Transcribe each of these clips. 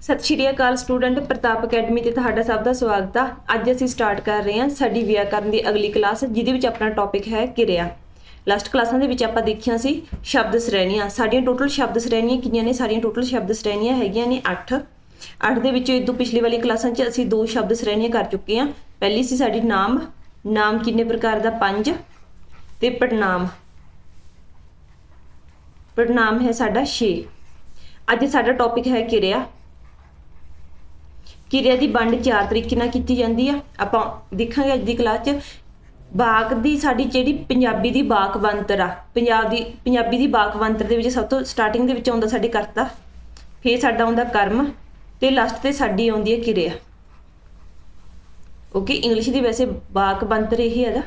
ਸਤਿ ਸ਼੍ਰੀ ਅਕਾਲ ਸਟੂਡੈਂਟ, ਪ੍ਰਤਾਪ ਅਕੈਡਮੀ ਤੇ ਤੁਹਾਡਾ ਸਭ ਦਾ ਸਵਾਗਤ ਆ। ਅੱਜ ਅਸੀਂ ਸਟਾਰਟ ਕਰ ਰਹੇ ਹਾਂ ਸਾਡੀ ਵਿਆਕਰਨ ਦੀ ਅਗਲੀ ਕਲਾਸ ਜਿਹਦੇ ਵਿੱਚ ਆਪਣਾ ਟੌਪਿਕ ਹੈ ਕਿਰਿਆ। ਲਾਸਟ ਕਲਾਸਾਂ ਦੇ ਵਿੱਚ ਆਪਾਂ ਦੇਖਿਆ ਸੀ ਸ਼ਬਦ ਸ਼੍ਰੇਣੀਆਂ। ਸਾਡੀਆਂ ਟੋਟਲ ਸ਼ਬਦ ਸ਼੍ਰੇਣੀਆਂ ਕਿੰਨੀਆਂ ਨੇ? ਸਾਡੀਆਂ ਟੋਟਲ ਸ਼ਬਦ ਸ਼੍ਰੇਣੀਆਂ ਹੈਗੀਆਂ ਨੇ 8 8 ਦੇ ਵਿੱਚੋਂ ਇਹ ਪਿਛਲੀ ਵਾਲੀ ਕਲਾਸਾਂ 'ਚ ਅਸੀਂ ਦੋ ਸ਼ਬਦ ਸ਼੍ਰੇਣੀਆਂ ਕਰ ਚੁੱਕੇ ਹਾਂ। ਪਹਿਲੀ ਸੀ ਸਾਡੀ ਨਾਮ। ਨਾਮ ਕਿੰਨੇ ਪ੍ਰਕਾਰ ਦਾ? ਪੰਜ। ਤੇ ਪੜਨਾਮ ਪੜਨਾਮ ਹੈ ਸਾਡਾ 6 ਅੱਜ ਸਾਡਾ ਟੌਪਿਕ ਹੈ ਕਿਰਿਆ। ਕਿਰਿਆ ਦੀ ਵੰਡ ਚਾਰ ਤਰੀਕੇ ਨਾਲ ਕੀਤੀ ਜਾਂਦੀ ਆ। ਆਪਾਂ ਦੇਖਾਂਗੇ ਅੱਜ ਦੀ ਕਲਾਸ 'ਚ। ਬਾਕ ਦੀ ਸਾਡੀ ਜਿਹੜੀ ਪੰਜਾਬੀ ਦੀ ਬਾਕ ਬੰਤਰ ਆ। ਪੰਜਾਬ ਦੀ, ਪੰਜਾਬੀ ਦੀ ਬਾਕ ਬੰਤਰ ਦੇ ਵਿੱਚ ਸਭ ਤੋਂ ਸਟਾਰਟਿੰਗ ਦੇ ਵਿੱਚ ਆਉਂਦਾ ਸਾਡੇ ਕਰਤਾ। ਫਿਰ ਸਾਡਾ ਆਉਂਦਾ ਕਰਮ ਤੇ ਲਾਸਟ ਤੇ ਸਾਡੀ ਆਉਂਦੀ ਹੈ ਕਿਰਿਆ। ਓਕੇ ਇੰਗਲਿਸ਼ ਦੀ ਵੈਸੇ ਬਾਕ ਬੰਤਰ ਇਹ ਹੈਗਾ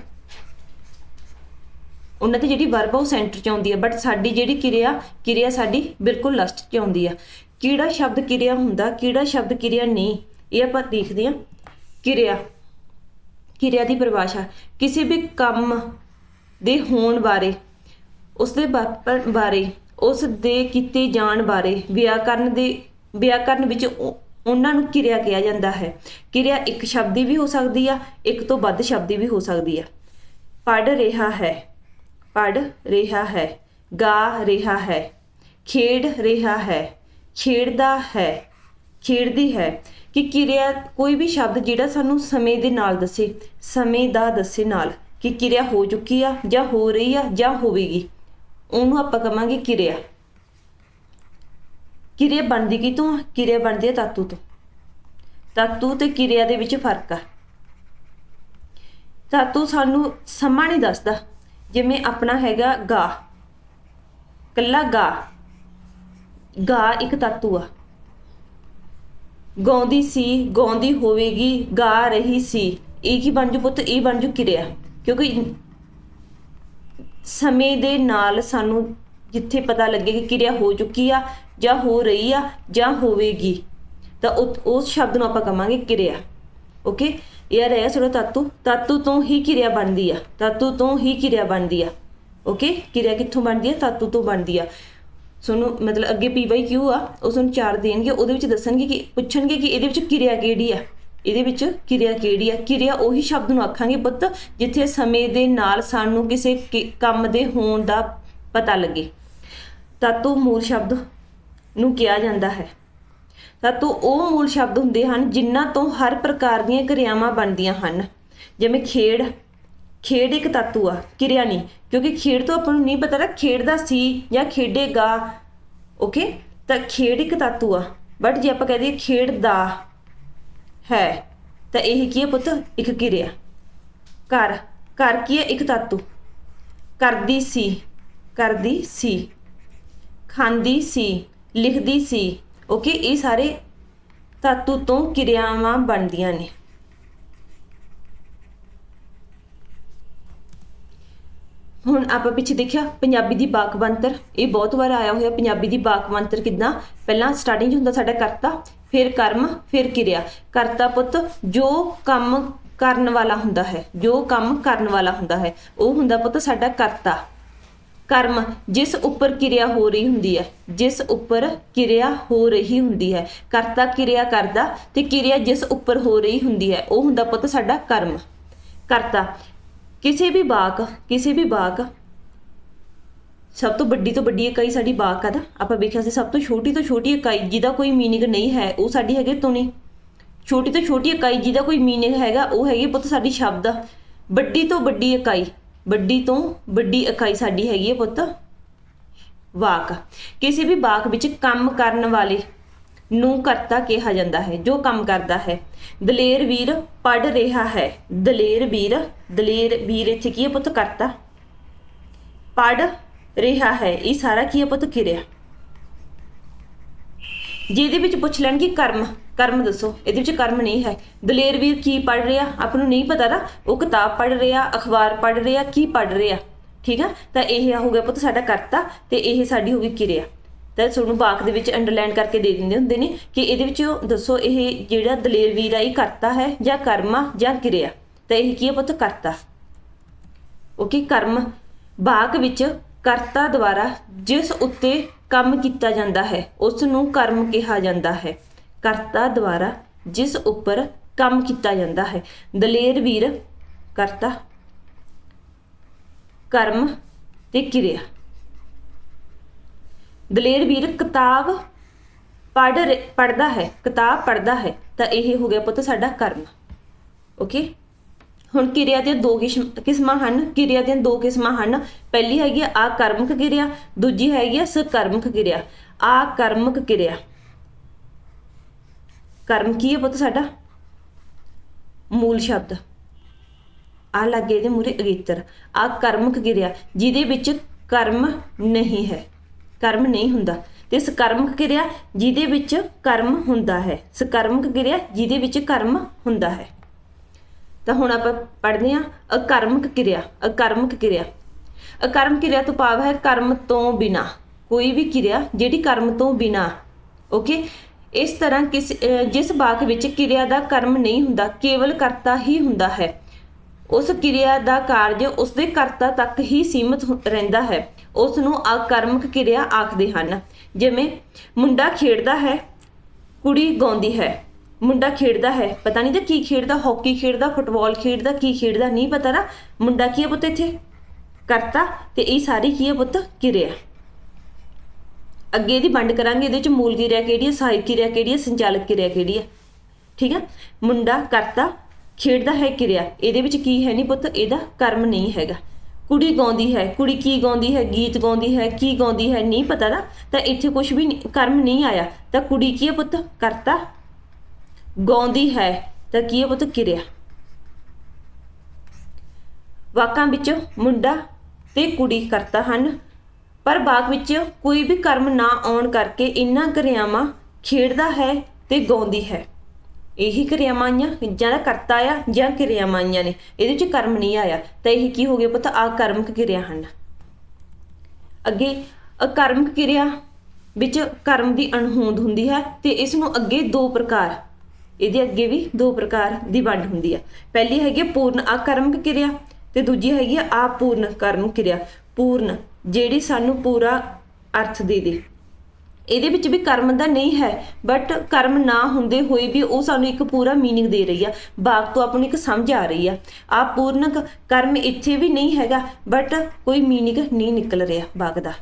ਉਹਨਾਂ ਦੀ ਜਿਹੜੀ ਵਰਬ ਆ ਉਹ ਸੈਂਟਰ 'ਚ ਆਉਂਦੀ ਹੈ ਬਟ ਸਾਡੀ ਜਿਹੜੀ ਕਿਰਿਆ ਕਿਰਿਆ ਸਾਡੀ ਬਿਲਕੁਲ ਲਾਸਟ 'ਚ ਆਉਂਦੀ ਆ। ਕਿਹੜਾ ਸ਼ਬਦ ਕਿਰਿਆ ਹੁੰਦਾ, ਕਿਹੜਾ ਸ਼ਬਦ ਕਿਰਿਆ ਨਹੀਂ ਇਹ ਆਪਾਂ ਦੇਖਦੇ ਹਾਂ ਕਿਰਿਆ ਕਿਰਿਆ ਦੀ ਪਰਿਭਾਸ਼ਾ। ਕਿਸੇ ਵੀ ਕੰਮ ਦੇ ਹੋਣ ਬਾਰੇ ਉਸ ਦੇ ਵਾਪਰਨ ਬਾਰੇ ਉਸ ਦੇ ਕੀਤੇ ਜਾਣ ਬਾਰੇ, ਵਿਆਕਰਨ ਦੇ, ਵਿਆਕਰਨ ਵਿੱਚ ਉਹਨਾਂ ਨੂੰ ਕਿਰਿਆ ਕਿਹਾ ਜਾਂਦਾ ਹੈ। ਕਿਰਿਆ ਇੱਕ ਸ਼ਬਦੀ ਵੀ ਹੋ ਸਕਦੀ ਆ, ਇੱਕ ਤੋਂ ਵੱਧ ਸ਼ਬਦੀ ਵੀ ਹੋ ਸਕਦੀ ਆ। ਪੜ ਰਿਹਾ ਹੈ ਪੜ ਰਿਹਾ ਹੈ, ਗਾ ਰਿਹਾ ਹੈ, ਖੇਡ ਰਿਹਾ ਹੈ, ਖੇਡਦਾ ਹੈ। ਖੇਡਦੀ ਹੈ ਕਿ ਕਿਰਿਆ ਕੋਈ ਵੀ ਸ਼ਬਦ ਜਿਹੜਾ ਸਾਨੂੰ ਸਮੇਂ ਦੇ ਨਾਲ ਦੱਸੇ, ਸਮੇਂ ਦਾ ਦੱਸੇ ਨਾਲ ਕਿ ਕਿਰਿਆ ਹੋ ਚੁੱਕੀ ਆ ਜਾਂ ਹੋ ਰਹੀ ਆ ਜਾਂ ਹੋਵੇਗੀ। ਉਹਨੂੰ ਆਪਾਂ ਕਵਾਂਗੇ ਕਿਰਿਆ। ਕਿਰਿਆ ਬਣਦੀ ਕਿਤੋਂ ਆ? ਕਿਰਿਆ ਬਣਦੀ ਹੈ ਤਾਤੂ ਤੋਂ। ਤਾਤੂ ਤੇ ਕਿਰਿਆ ਦੇ ਵਿੱਚ ਫ਼ਰਕ ਆ। ਤਾਤੂ ਸਾਨੂੰ ਸਮਾਂ ਨਹੀਂ ਦੱਸਦਾ। ਜਿਵੇਂ ਆਪਣਾ ਹੈਗਾ ਗਾ। ਕੱਲਾ ਗਾ। ਗਾ ਇੱਕ ਤਾਤੂ ਆ। ਗਾਉਂਦੀ ਸੀ, ਗਾਉਂਦੀ ਹੋਵੇਗੀ, ਗਾ ਰਹੀ ਸੀ। ਇਹ ਕੀ ਬਣ ਜੂ ਪੁੱਤ? ਇਹ ਬਣ ਜੂ ਕਿਰਿਆ। ਕਿਉਂਕਿ ਸਮੇਂ ਦੇ ਨਾਲ ਸਾਨੂੰ ਜਿੱਥੇ ਪਤਾ ਲੱਗੇ ਕਿ ਕਿਰਿਆ ਹੋ ਚੁੱਕੀ ਆ, ਜਾਂ ਹੋ ਰਹੀ ਆ, ਜਾਂ ਹੋਵੇਗੀ, ਤਾਂ ਉਹ- ਉਸ ਸ਼ਬਦ ਨੂੰ ਆਪਾਂ ਕਵਾਂਗੇ ਕਿਰਿਆ। ਓਕੇ ਇਹ ਰਿਹਾ ਸਾਡਾ ਤਾਤੂ। ਤਾਤੂ ਤੋਂ ਹੀ ਕਿਰਿਆ ਬਣਦੀ ਆ। ਤਾਤੂ ਤੋਂ ਹੀ ਕਿਰਿਆ ਬਣਦੀ ਆ। ਓਕੇ ਕਿਰਿਆ ਕਿੱਥੋਂ ਬਣਦੀ ਆ? ਤਾਤੂ ਤੋਂ ਬਣਦੀ ਆ। ਤੁਹਾਨੂੰ ਮਤਲਬ ਅੱਗੇ ਪੀਵਾਈ ਕਿਉ ਆ? ਉਹ ਤੁਹਾਨੂੰ ਚਾਰ ਦੇਣਗੇ, ਉਹਦੇ ਵਿੱਚ ਦੱਸਣਗੇ ਕਿ, ਪੁੱਛਣਗੇ ਕਿ ਇਹਦੇ ਵਿੱਚ ਕਿਰਿਆ ਕਿਹੜੀ ਆ? ਇਹਦੇ ਵਿੱਚ ਕਿਰਿਆ ਕਿਹੜੀ ਆ? ਕਿਰਿਆ ਉਹੀ ਸ਼ਬਦ ਨੂੰ ਆਖਾਂਗੇ ਪੁੱਤ, ਜਿੱਥੇ ਸਮੇਂ ਦੇ ਨਾਲ ਸਾਨੂੰ ਕਿਸੇ ਕਿ- ਕੰਮ ਦੇ ਹੋਣ ਦਾ ਪਤਾ ਲੱਗੇ। ਤਾਤੂ ਮੂਲ ਸ਼ਬਦ ਨੂੰ ਕਿਹਾ ਜਾਂਦਾ ਹੈ। ਤਾਤੂ ਉਹ ਮੂਲ ਸ਼ਬਦ ਹੁੰਦੇ ਹਨ ਜਿਨ੍ਹਾਂ ਤੋਂ ਹਰ ਪ੍ਰਕਾਰ ਦੀਆਂ ਕਿਰਿਆਵਾਂ ਬਣਦੀਆਂ ਹਨ। ਜਿਵੇਂ ਖੇਡ ਖੇਡ ਇੱਕ ਤਾਤੂ ਆ, ਕਿਰਿਆ ਨਹੀਂ। ਕਿਉਂਕਿ ਖੇਡ ਤੋਂ ਆਪਾਂ ਨੂੰ ਨਹੀਂ ਪਤਾ ਨਾ ਖੇਡਦਾ ਸੀ ਜਾਂ ਖੇਡੇਗਾ। ਓਕੇ ਤਾਂ ਖੇਡ ਇੱਕ ਤਾਤੂ ਆ। ਬਟ ਜੇ ਆਪਾਂ ਕਹਦੇ ਖੇਡਦਾ ਹੈ, ਤਾਂ ਇਹ ਕੀ ਹੈ ਪੁੱਤ? ਇੱਕ ਕਿਰਿਆ। ਕਰ ਕਰ ਕੀ ਹੈ ਇੱਕ ਤਾਤੂ। ਕਰਦੀ ਸੀ। ਕਰਦੀ ਸੀ। ਖਾਂਦੀ ਸੀ। ਲਿਖਦੀ ਸੀ। ਓਕੇ ਇਹ ਸਾਰੇ ਧਾਤੂ ਤੋਂ ਕਿਰਿਆਵਾਂ ਬਣਦੀਆਂ ਨੇ। ਹੁਣ ਆਪਾਂ ਪਿੱਛੇ ਦੇਖਿਆ, ਪੰਜਾਬੀ ਦੀ ਬਾਕ ਬੰਤਰ। ਇਹ ਬਹੁਤ ਵਾਰ ਆਇਆ ਹੋਇਆ, ਪੰਜਾਬੀ ਦੀ ਬਾਕ ਬੰਤਰ ਕਿਦਾਂ? ਪਹਿਲਾਂ ਸਟਾਰਟਿੰਗ ਹੁੰਦਾ ਸਾਡਾ ਕਰਤਾ, ਫਿਰ ਕਰਮ, ਫਿਰ ਕਿਰਿਆ। ਕਰਤਾ ਪੁੱਤ, ਜੋ ਕੰਮ ਕਰਨ ਵਾਲਾ ਹੁੰਦਾ ਹੈ, ਜੋ ਕੰਮ ਕਰਨ ਵਾਲਾ ਹੁੰਦਾ ਹੈ, ਉਹ ਹੁੰਦਾ ਪੁੱਤ ਸਾਡਾ ਕਰਤਾ। ਕਰਮ, ਜਿਸ ਉੱਪਰ ਕਿਰਿਆ ਹੋ ਰਹੀ ਹੁੰਦੀ ਹੈ, ਜਿਸ ਉੱਪਰ ਕਿਰਿਆ ਹੋ ਰਹੀ ਹੁੰਦੀ ਹੈ। ਕਰਤਾ ਕਿਰਿਆ ਕਰਦਾ ਤੇ ਕਿਰਿਆ ਜਿਸ ਉੱਪਰ ਹੋ ਰਹੀ ਹੁੰਦੀ ਹੈ, ਉਹ ਹੁੰਦਾ ਪੁੱਤ ਸਾਡਾ ਕਰਮ। ਕਰਤਾ ਕਿਸੇ ਵੀ ਬਾਕ, ਕਿਸੇ ਵੀ ਬਾਕ, ਸਭ ਤੋਂ ਵੱਡੀ ਤੋਂ ਵੱਡੀ ਇਕਾਈ ਸਾਡੀ ਬਾਕ ਆ ਦਾ ਆਪਾਂ ਵੇਖਿਆ ਸੀ ਸਭ ਤੋਂ ਛੋਟੀ ਤੋਂ ਛੋਟੀ ਇਕਾਈ ਜਿਹਦਾ ਕੋਈ ਮੀਨਿੰਗ ਨਹੀਂ ਹੈ, ਉਹ ਸਾਡੀ ਹੈਗੀ ਤੁਨੀ ਛੋਟੀ ਤੋਂ ਛੋਟੀ ਇਕਾਈ ਜਿਹਦਾ ਕੋਈ ਮੀਨਿੰਗ ਹੈਗਾ, ਉਹ ਹੈਗੀ ਪੁੱਤ ਸਾਡੀ ਸ਼ਬਦ। ਵੱਡੀ ਤੋਂ ਵੱਡੀ ਇਕਾਈ, ਵੱਡੀ ਤੋਂ ਵੱਡੀ ਇਕਾਈ ਸਾਡੀ ਹੈਗੀ ਹੈ ਪੁੱਤ ਵਾਕ। ਕਿਸੇ ਵੀ ਵਾਕ ਵਿੱਚ ਕੰਮ ਕਰਨ ਵਾਲੇ ਨੂੰ ਕਰਤਾ ਕਿਹਾ ਜਾਂਦਾ ਹੈ, ਜੋ ਕੰਮ ਕਰਦਾ ਹੈ। ਦਲੇਰ ਵੀਰ ਪੜ ਰਿਹਾ ਹੈ। ਦਲੇਰ ਵੀਰ ਦਲੇਰ ਵੀਰ ਇੱਥੇ ਕੀ ਹੈ ਪੁੱਤ ਕਰਤਾ? ਪੜ ਰਿਹਾ ਹੈ। ਇਹ ਸਾਰਾ ਕੀ ਹੈ ਪੁੱਤ ਕਿਰਿਆ? ਜਿਹਦੇ ਵਿੱਚ ਪੁੱਛ ਲੈਣ ਕਿ ਕਰਮ ਕਰਮ ਦੱਸੋ। ਇਹਦੇ ਵਿੱਚ ਕਰਮ ਨਹੀਂ ਹੈ। ਦਲੇਰ ਵੀਰ ਕੀ ਪੜ ਰਿਹਾ? ਆਪ ਨੂੰ ਨਹੀਂ ਪਤਾ ਨਾ। ਉਹ ਕਿਤਾਬ ਪੜ ਰਿਹਾ, ਅਖਬਾਰ ਪੜ ਰਿਹਾ, ਕੀ ਪੜ ਰਿਹਾ? ਠੀਕ ਆ? ਤਾਂ ਇਹ ਹੋ ਗਿਆ ਪੁੱਤ ਸਾਡਾ ਕਰਤਾ ਤੇ ਇਹ ਸਾਡੀ ਹੋ ਗਈ ਕਿਰਿਆ। ਤਾਂ ਤੁਹਾਨੂੰ ਬਾਕ ਦੇ ਵਿੱਚ ਅੰਡਰਲਾਈਨ ਕਰਕੇ ਦੇ ਦਿੰਦੇ ਹੁੰਦੇ ਨੇ ਕਿ ਇਹਦੇ ਵਿੱਚ ਦੱਸੋ ਇਹ ਜਿਹੜਾ ਦਲੇਰ ਵੀਰ ਆ, ਇਹ ਕਰਤਾ ਹੈ ਜਾਂ ਕਰਮਾ ਜਾਂ ਕਿਰਿਆ? ਤਾਂ ਇਹ ਕੀ ਹੈ ਪੁੱਤ? ਕਰਤਾ। ਓਕੇ ਕਰਮ। ਬਾਕ ਵਿੱਚ ਕਰਤਾ ਦੁਆਰਾ ਜਿਸ ਉੱਤੇ ਕੰਮ ਕੀਤਾ ਜਾਂਦਾ ਹੈ ਉਸ ਨੂੰ ਕਰਮ ਕਿਹਾ ਜਾਂਦਾ ਹੈ। ਕਰਤਾ ਦੁਆਰਾ ਜਿਸ ਉੱਪਰ ਕੰਮ ਕੀਤਾ ਜਾਂਦਾ ਹੈ। ਦਲੇਰ ਵੀਰ, ਕਰਤਾ। ਕਰਮ ਤੇ ਕਿਰਿਆ। ਦਲੇਰ ਵੀਰ ਕਿਤਾਬ ਪੜ ਪੜਦਾ ਹੈ, ਕਿਤਾਬ ਪੜਦਾ ਹੈ, ਤਾਂ ਇਹ ਹੋ ਗਿਆ ਪੁੱਤ ਸਾਡਾ ਕਰਮ। ਓਕੇ ਹੁਣ ਕਿਰਿਆ ਦੀਆਂ ਦੋ ਕਿਸਮ- ਕਿਸਮਾਂ ਹਨ, ਕਿਰਿਆ ਦੀਆਂ ਦੋ ਕਿਸਮਾਂ ਹਨ। ਪਹਿਲੀ ਹੈਗੀ ਆ ਕਰਮਕ ਕਿਰਿਆ, ਦੂਜੀ ਹੈਗੀ ਆ ਸਕਰਮਕ ਕਿਰਿਆ। ਆ ਕਰਮਕ ਕਿਰਿਆ। ਕਰਮ ਕੀ ਹੈ ਪੁੱਤ ਸਾਡਾ? ਮੂਲ ਸ਼ਬਦ। ਆ ਲੱਗੇ ਦੇ ਮੂਰੇ ਅਗੇਤਰ। ਆ ਕਰਮਕ ਕਿਰਿਆ, ਜਿਹਦੇ ਵਿੱਚ ਕਰਮ ਨਹੀਂ ਹੈ। ਕਰਮ ਨਹੀਂ ਹੁੰਦਾ। ਤੇ ਸਕਰਮਕ ਕਿਰਿਆ ਜਿਹਦੇ ਵਿੱਚ ਕਰਮ ਹੁੰਦਾ ਹੈ। ਸਕਰਮਕ ਕਿਰਿਆ ਜਿਹਦੇ ਵਿੱਚ ਕਰਮ ਹੁੰਦਾ ਹੈ। ਤਾਂ ਹੁਣ ਆਪਾਂ ਪੜ੍ਹਦੇ ਹਾਂ ਅਕਰਮਕ ਕਿਰਿਆ ਅਕਰਮਕ ਕਿਰਿਆ। ਅਕਰਮ ਕਿਰਿਆ ਤੋਂ ਭਾਵ ਹੈ ਕਰਮ ਤੋਂ ਬਿਨਾ। ਕੋਈ ਵੀ ਕਿਰਿਆ ਜਿਹੜੀ ਕਰਮ ਤੋਂ ਬਿਨਾ। ਓਕੇ ਇਸ ਤਰ੍ਹਾਂ ਕਿਸ ਜਿਸ ਵਾਕ ਵਿੱਚ ਕਿਰਿਆ ਦਾ ਕਰਮ ਨਹੀਂ ਹੁੰਦਾ, ਕੇਵਲ ਕਰਤਾ ਹੀ ਹੁੰਦਾ ਹੈ। ਉਸ ਕਿਰਿਆ ਦਾ ਕਾਰਜ ਉਸ ਦੇ ਕਰਤਾ ਤੱਕ ਹੀ ਸੀਮਿਤ ਰਹਿੰਦਾ ਹੈ। ਉਸ ਨੂੰ ਆਕਰਮਕ ਕਿਰਿਆ ਆਖਦੇ ਹਨ। ਜਿਵੇਂ ਮੁੰਡਾ ਖੇਡਦਾ ਹੈ, ਕੁੜੀ ਗਾਉਂਦੀ ਹੈ। ਮੁੰਡਾ ਖੇਡਦਾ ਹੈ, ਪਤਾ ਨਹੀਂ ਤਾਂ ਕੀ ਖੇਡਦਾ, ਹਾਕੀ ਖੇਡਦਾ, ਫੁੱਟਬਾਲ ਖੇਡਦਾ, ਕੀ ਖੇਡਦਾ, ਨਹੀਂ ਪਤਾ ਨਾ। ਮੁੰਡਾ ਕੀ ਹੈ ਪੁੱਤ ਇੱਥੇ? ਕਰਤਾ ਤੇ ਇਹ ਸਾਰੀ ਕੀ ਹੈ ਪੁੱਤ? ਕਿਰਿਆ। ਅੱਗੇ ਇਹਦੀ ਵੰਡ ਕਰਾਂਗੇ, ਇਹਦੇ ਵਿੱਚ ਮੂਲ ਕਿਰਿਆ ਕਿਹੜੀ ਹੈ? ਸਹਾਇਕ ਕਿਰਿਆ ਕਿਹੜੀ ਹੈ? ਸੰਚਾਲਕ ਕਿਰਿਆ ਕਿਹੜੀ ਹੈ? ਠੀਕ ਹੈ? ਮੁੰਡਾ ਕਰਤਾ, ਖੇਡਦਾ ਹੈ ਕਿਰਿਆ। ਇਹਦੇ ਵਿੱਚ ਕੀ ਹੈ ਨਹੀਂ ਪੁੱਤ? ਇਹਦਾ ਕਰਮ ਨਹੀਂ ਹੈਗਾ। ਕੁੜੀ ਗਾਉਂਦੀ ਹੈ, ਕੁੜੀ ਕੀ ਗਾਉਂਦੀ ਹੈ, ਗੀਤ ਗਾਉਂਦੀ ਹੈ, ਕੀ ਗਾਉਂਦੀ ਹੈ, ਨਹੀਂ ਪਤਾ ਨਾ, ਤਾਂ ਇੱਥੇ ਕੁਝ ਵੀ ਕਰਮ ਨਹੀਂ ਆਇਆ। ਤਾਂ ਕੁੜੀ ਕੀ ਹੈ ਪੁੱਤ? ਕਰਤਾ। ਗਾਉਂਦੀ ਹੈ, ਤਾਂ ਕੀ ਹੈ ਪੁੱਤ? ਕਿਰਿਆ। ਵਾਕਾਂ ਵਿੱਚ ਮੁੰਡਾ ਤੇ ਕੁੜੀ ਕਰਤਾ ਹਨ। ਪਰ ਬਾਗ ਵਿੱਚ ਕੋਈ ਵੀ ਕਰਮ ਨਾ ਆਉਣ ਕਰਕੇ ਇਨ੍ਹਾਂ ਕਿਰਿਆਵਾਂ ਖੇਡਦਾ ਹੈ ਤੇ ਗਾਉਂਦੀ ਹੈ। ਇਹੀ ਕਿਰਿਆਵਾਂ ਆਈਆਂ ਕਰਤਾ ਆ ਜਾਂ ਕਿਰਿਆਵਾਂ ਨੇ। ਇਹਦੇ ਵਿੱਚ ਕਰਮ ਨਹੀਂ ਆਇਆ। ਤਾਂ ਇਹ ਕੀ ਹੋ ਗਿਆ ਪੁੱਤ? ਆ ਕਰਮਕ ਕਿਰਿਆ ਹਨ। ਅੱਗੇ ਅਕਰਮਕ ਕਿਰਿਆ ਵਿੱਚ ਕਰਮ ਦੀ ਅਣਹੋਂਦ ਹੁੰਦੀ ਹੈ ਤੇ ਇਸ ਨੂੰ ਅੱਗੇ ਦੋ ਪ੍ਰਕਾਰ, ਇਹਦੇ ਅੱਗੇ ਵੀ ਦੋ ਪ੍ਰਕਾਰ ਦੀ ਵੰਡ ਹੁੰਦੀ ਹੈ। ਪਹਿਲੀ ਹੈਗੀ ਹੈ ਪੂਰਨ ਆਕਰਮਕ ਕਿਰਿਆ ਤੇ ਦੂਜੀ ਹੈਗੀ ਹੈ ਆਪੂਰਨ ਕਰਮ ਕਿਰਿਆ। ਪੂਰਨ, ਜਿਹੜੀ ਸਾਨੂੰ ਪੂਰਾ ਅਰਥ ਦੇ ਦੇ। ਇਹਦੇ ਵਿੱਚ ਵੀ ਕਰਮ ਦਾ ਨਹੀਂ ਹੈ ਬਟ ਕਰਮ ਨਾ ਹੁੰਦੇ ਹੋਏ ਵੀ ਉਹ ਸਾਨੂੰ ਇੱਕ ਪੂਰਾ ਮੀਨਿੰਗ ਦੇ ਰਹੀ ਆ। ਬਾਗ ਤੋਂ ਆਪਣੀ ਇੱਕ ਸਮਝ ਆ ਰਹੀ ਆ। ਆ ਪੂਰਨ ਕਰਮ ਇੱਥੇ ਵੀ ਨਹੀਂ ਹੈਗਾ ਬਟ ਕੋਈ ਮੀਨਿੰਗ ਨਹੀਂ ਨਿਕਲ ਰਿਹਾ ਬਾਗ ਦਾ।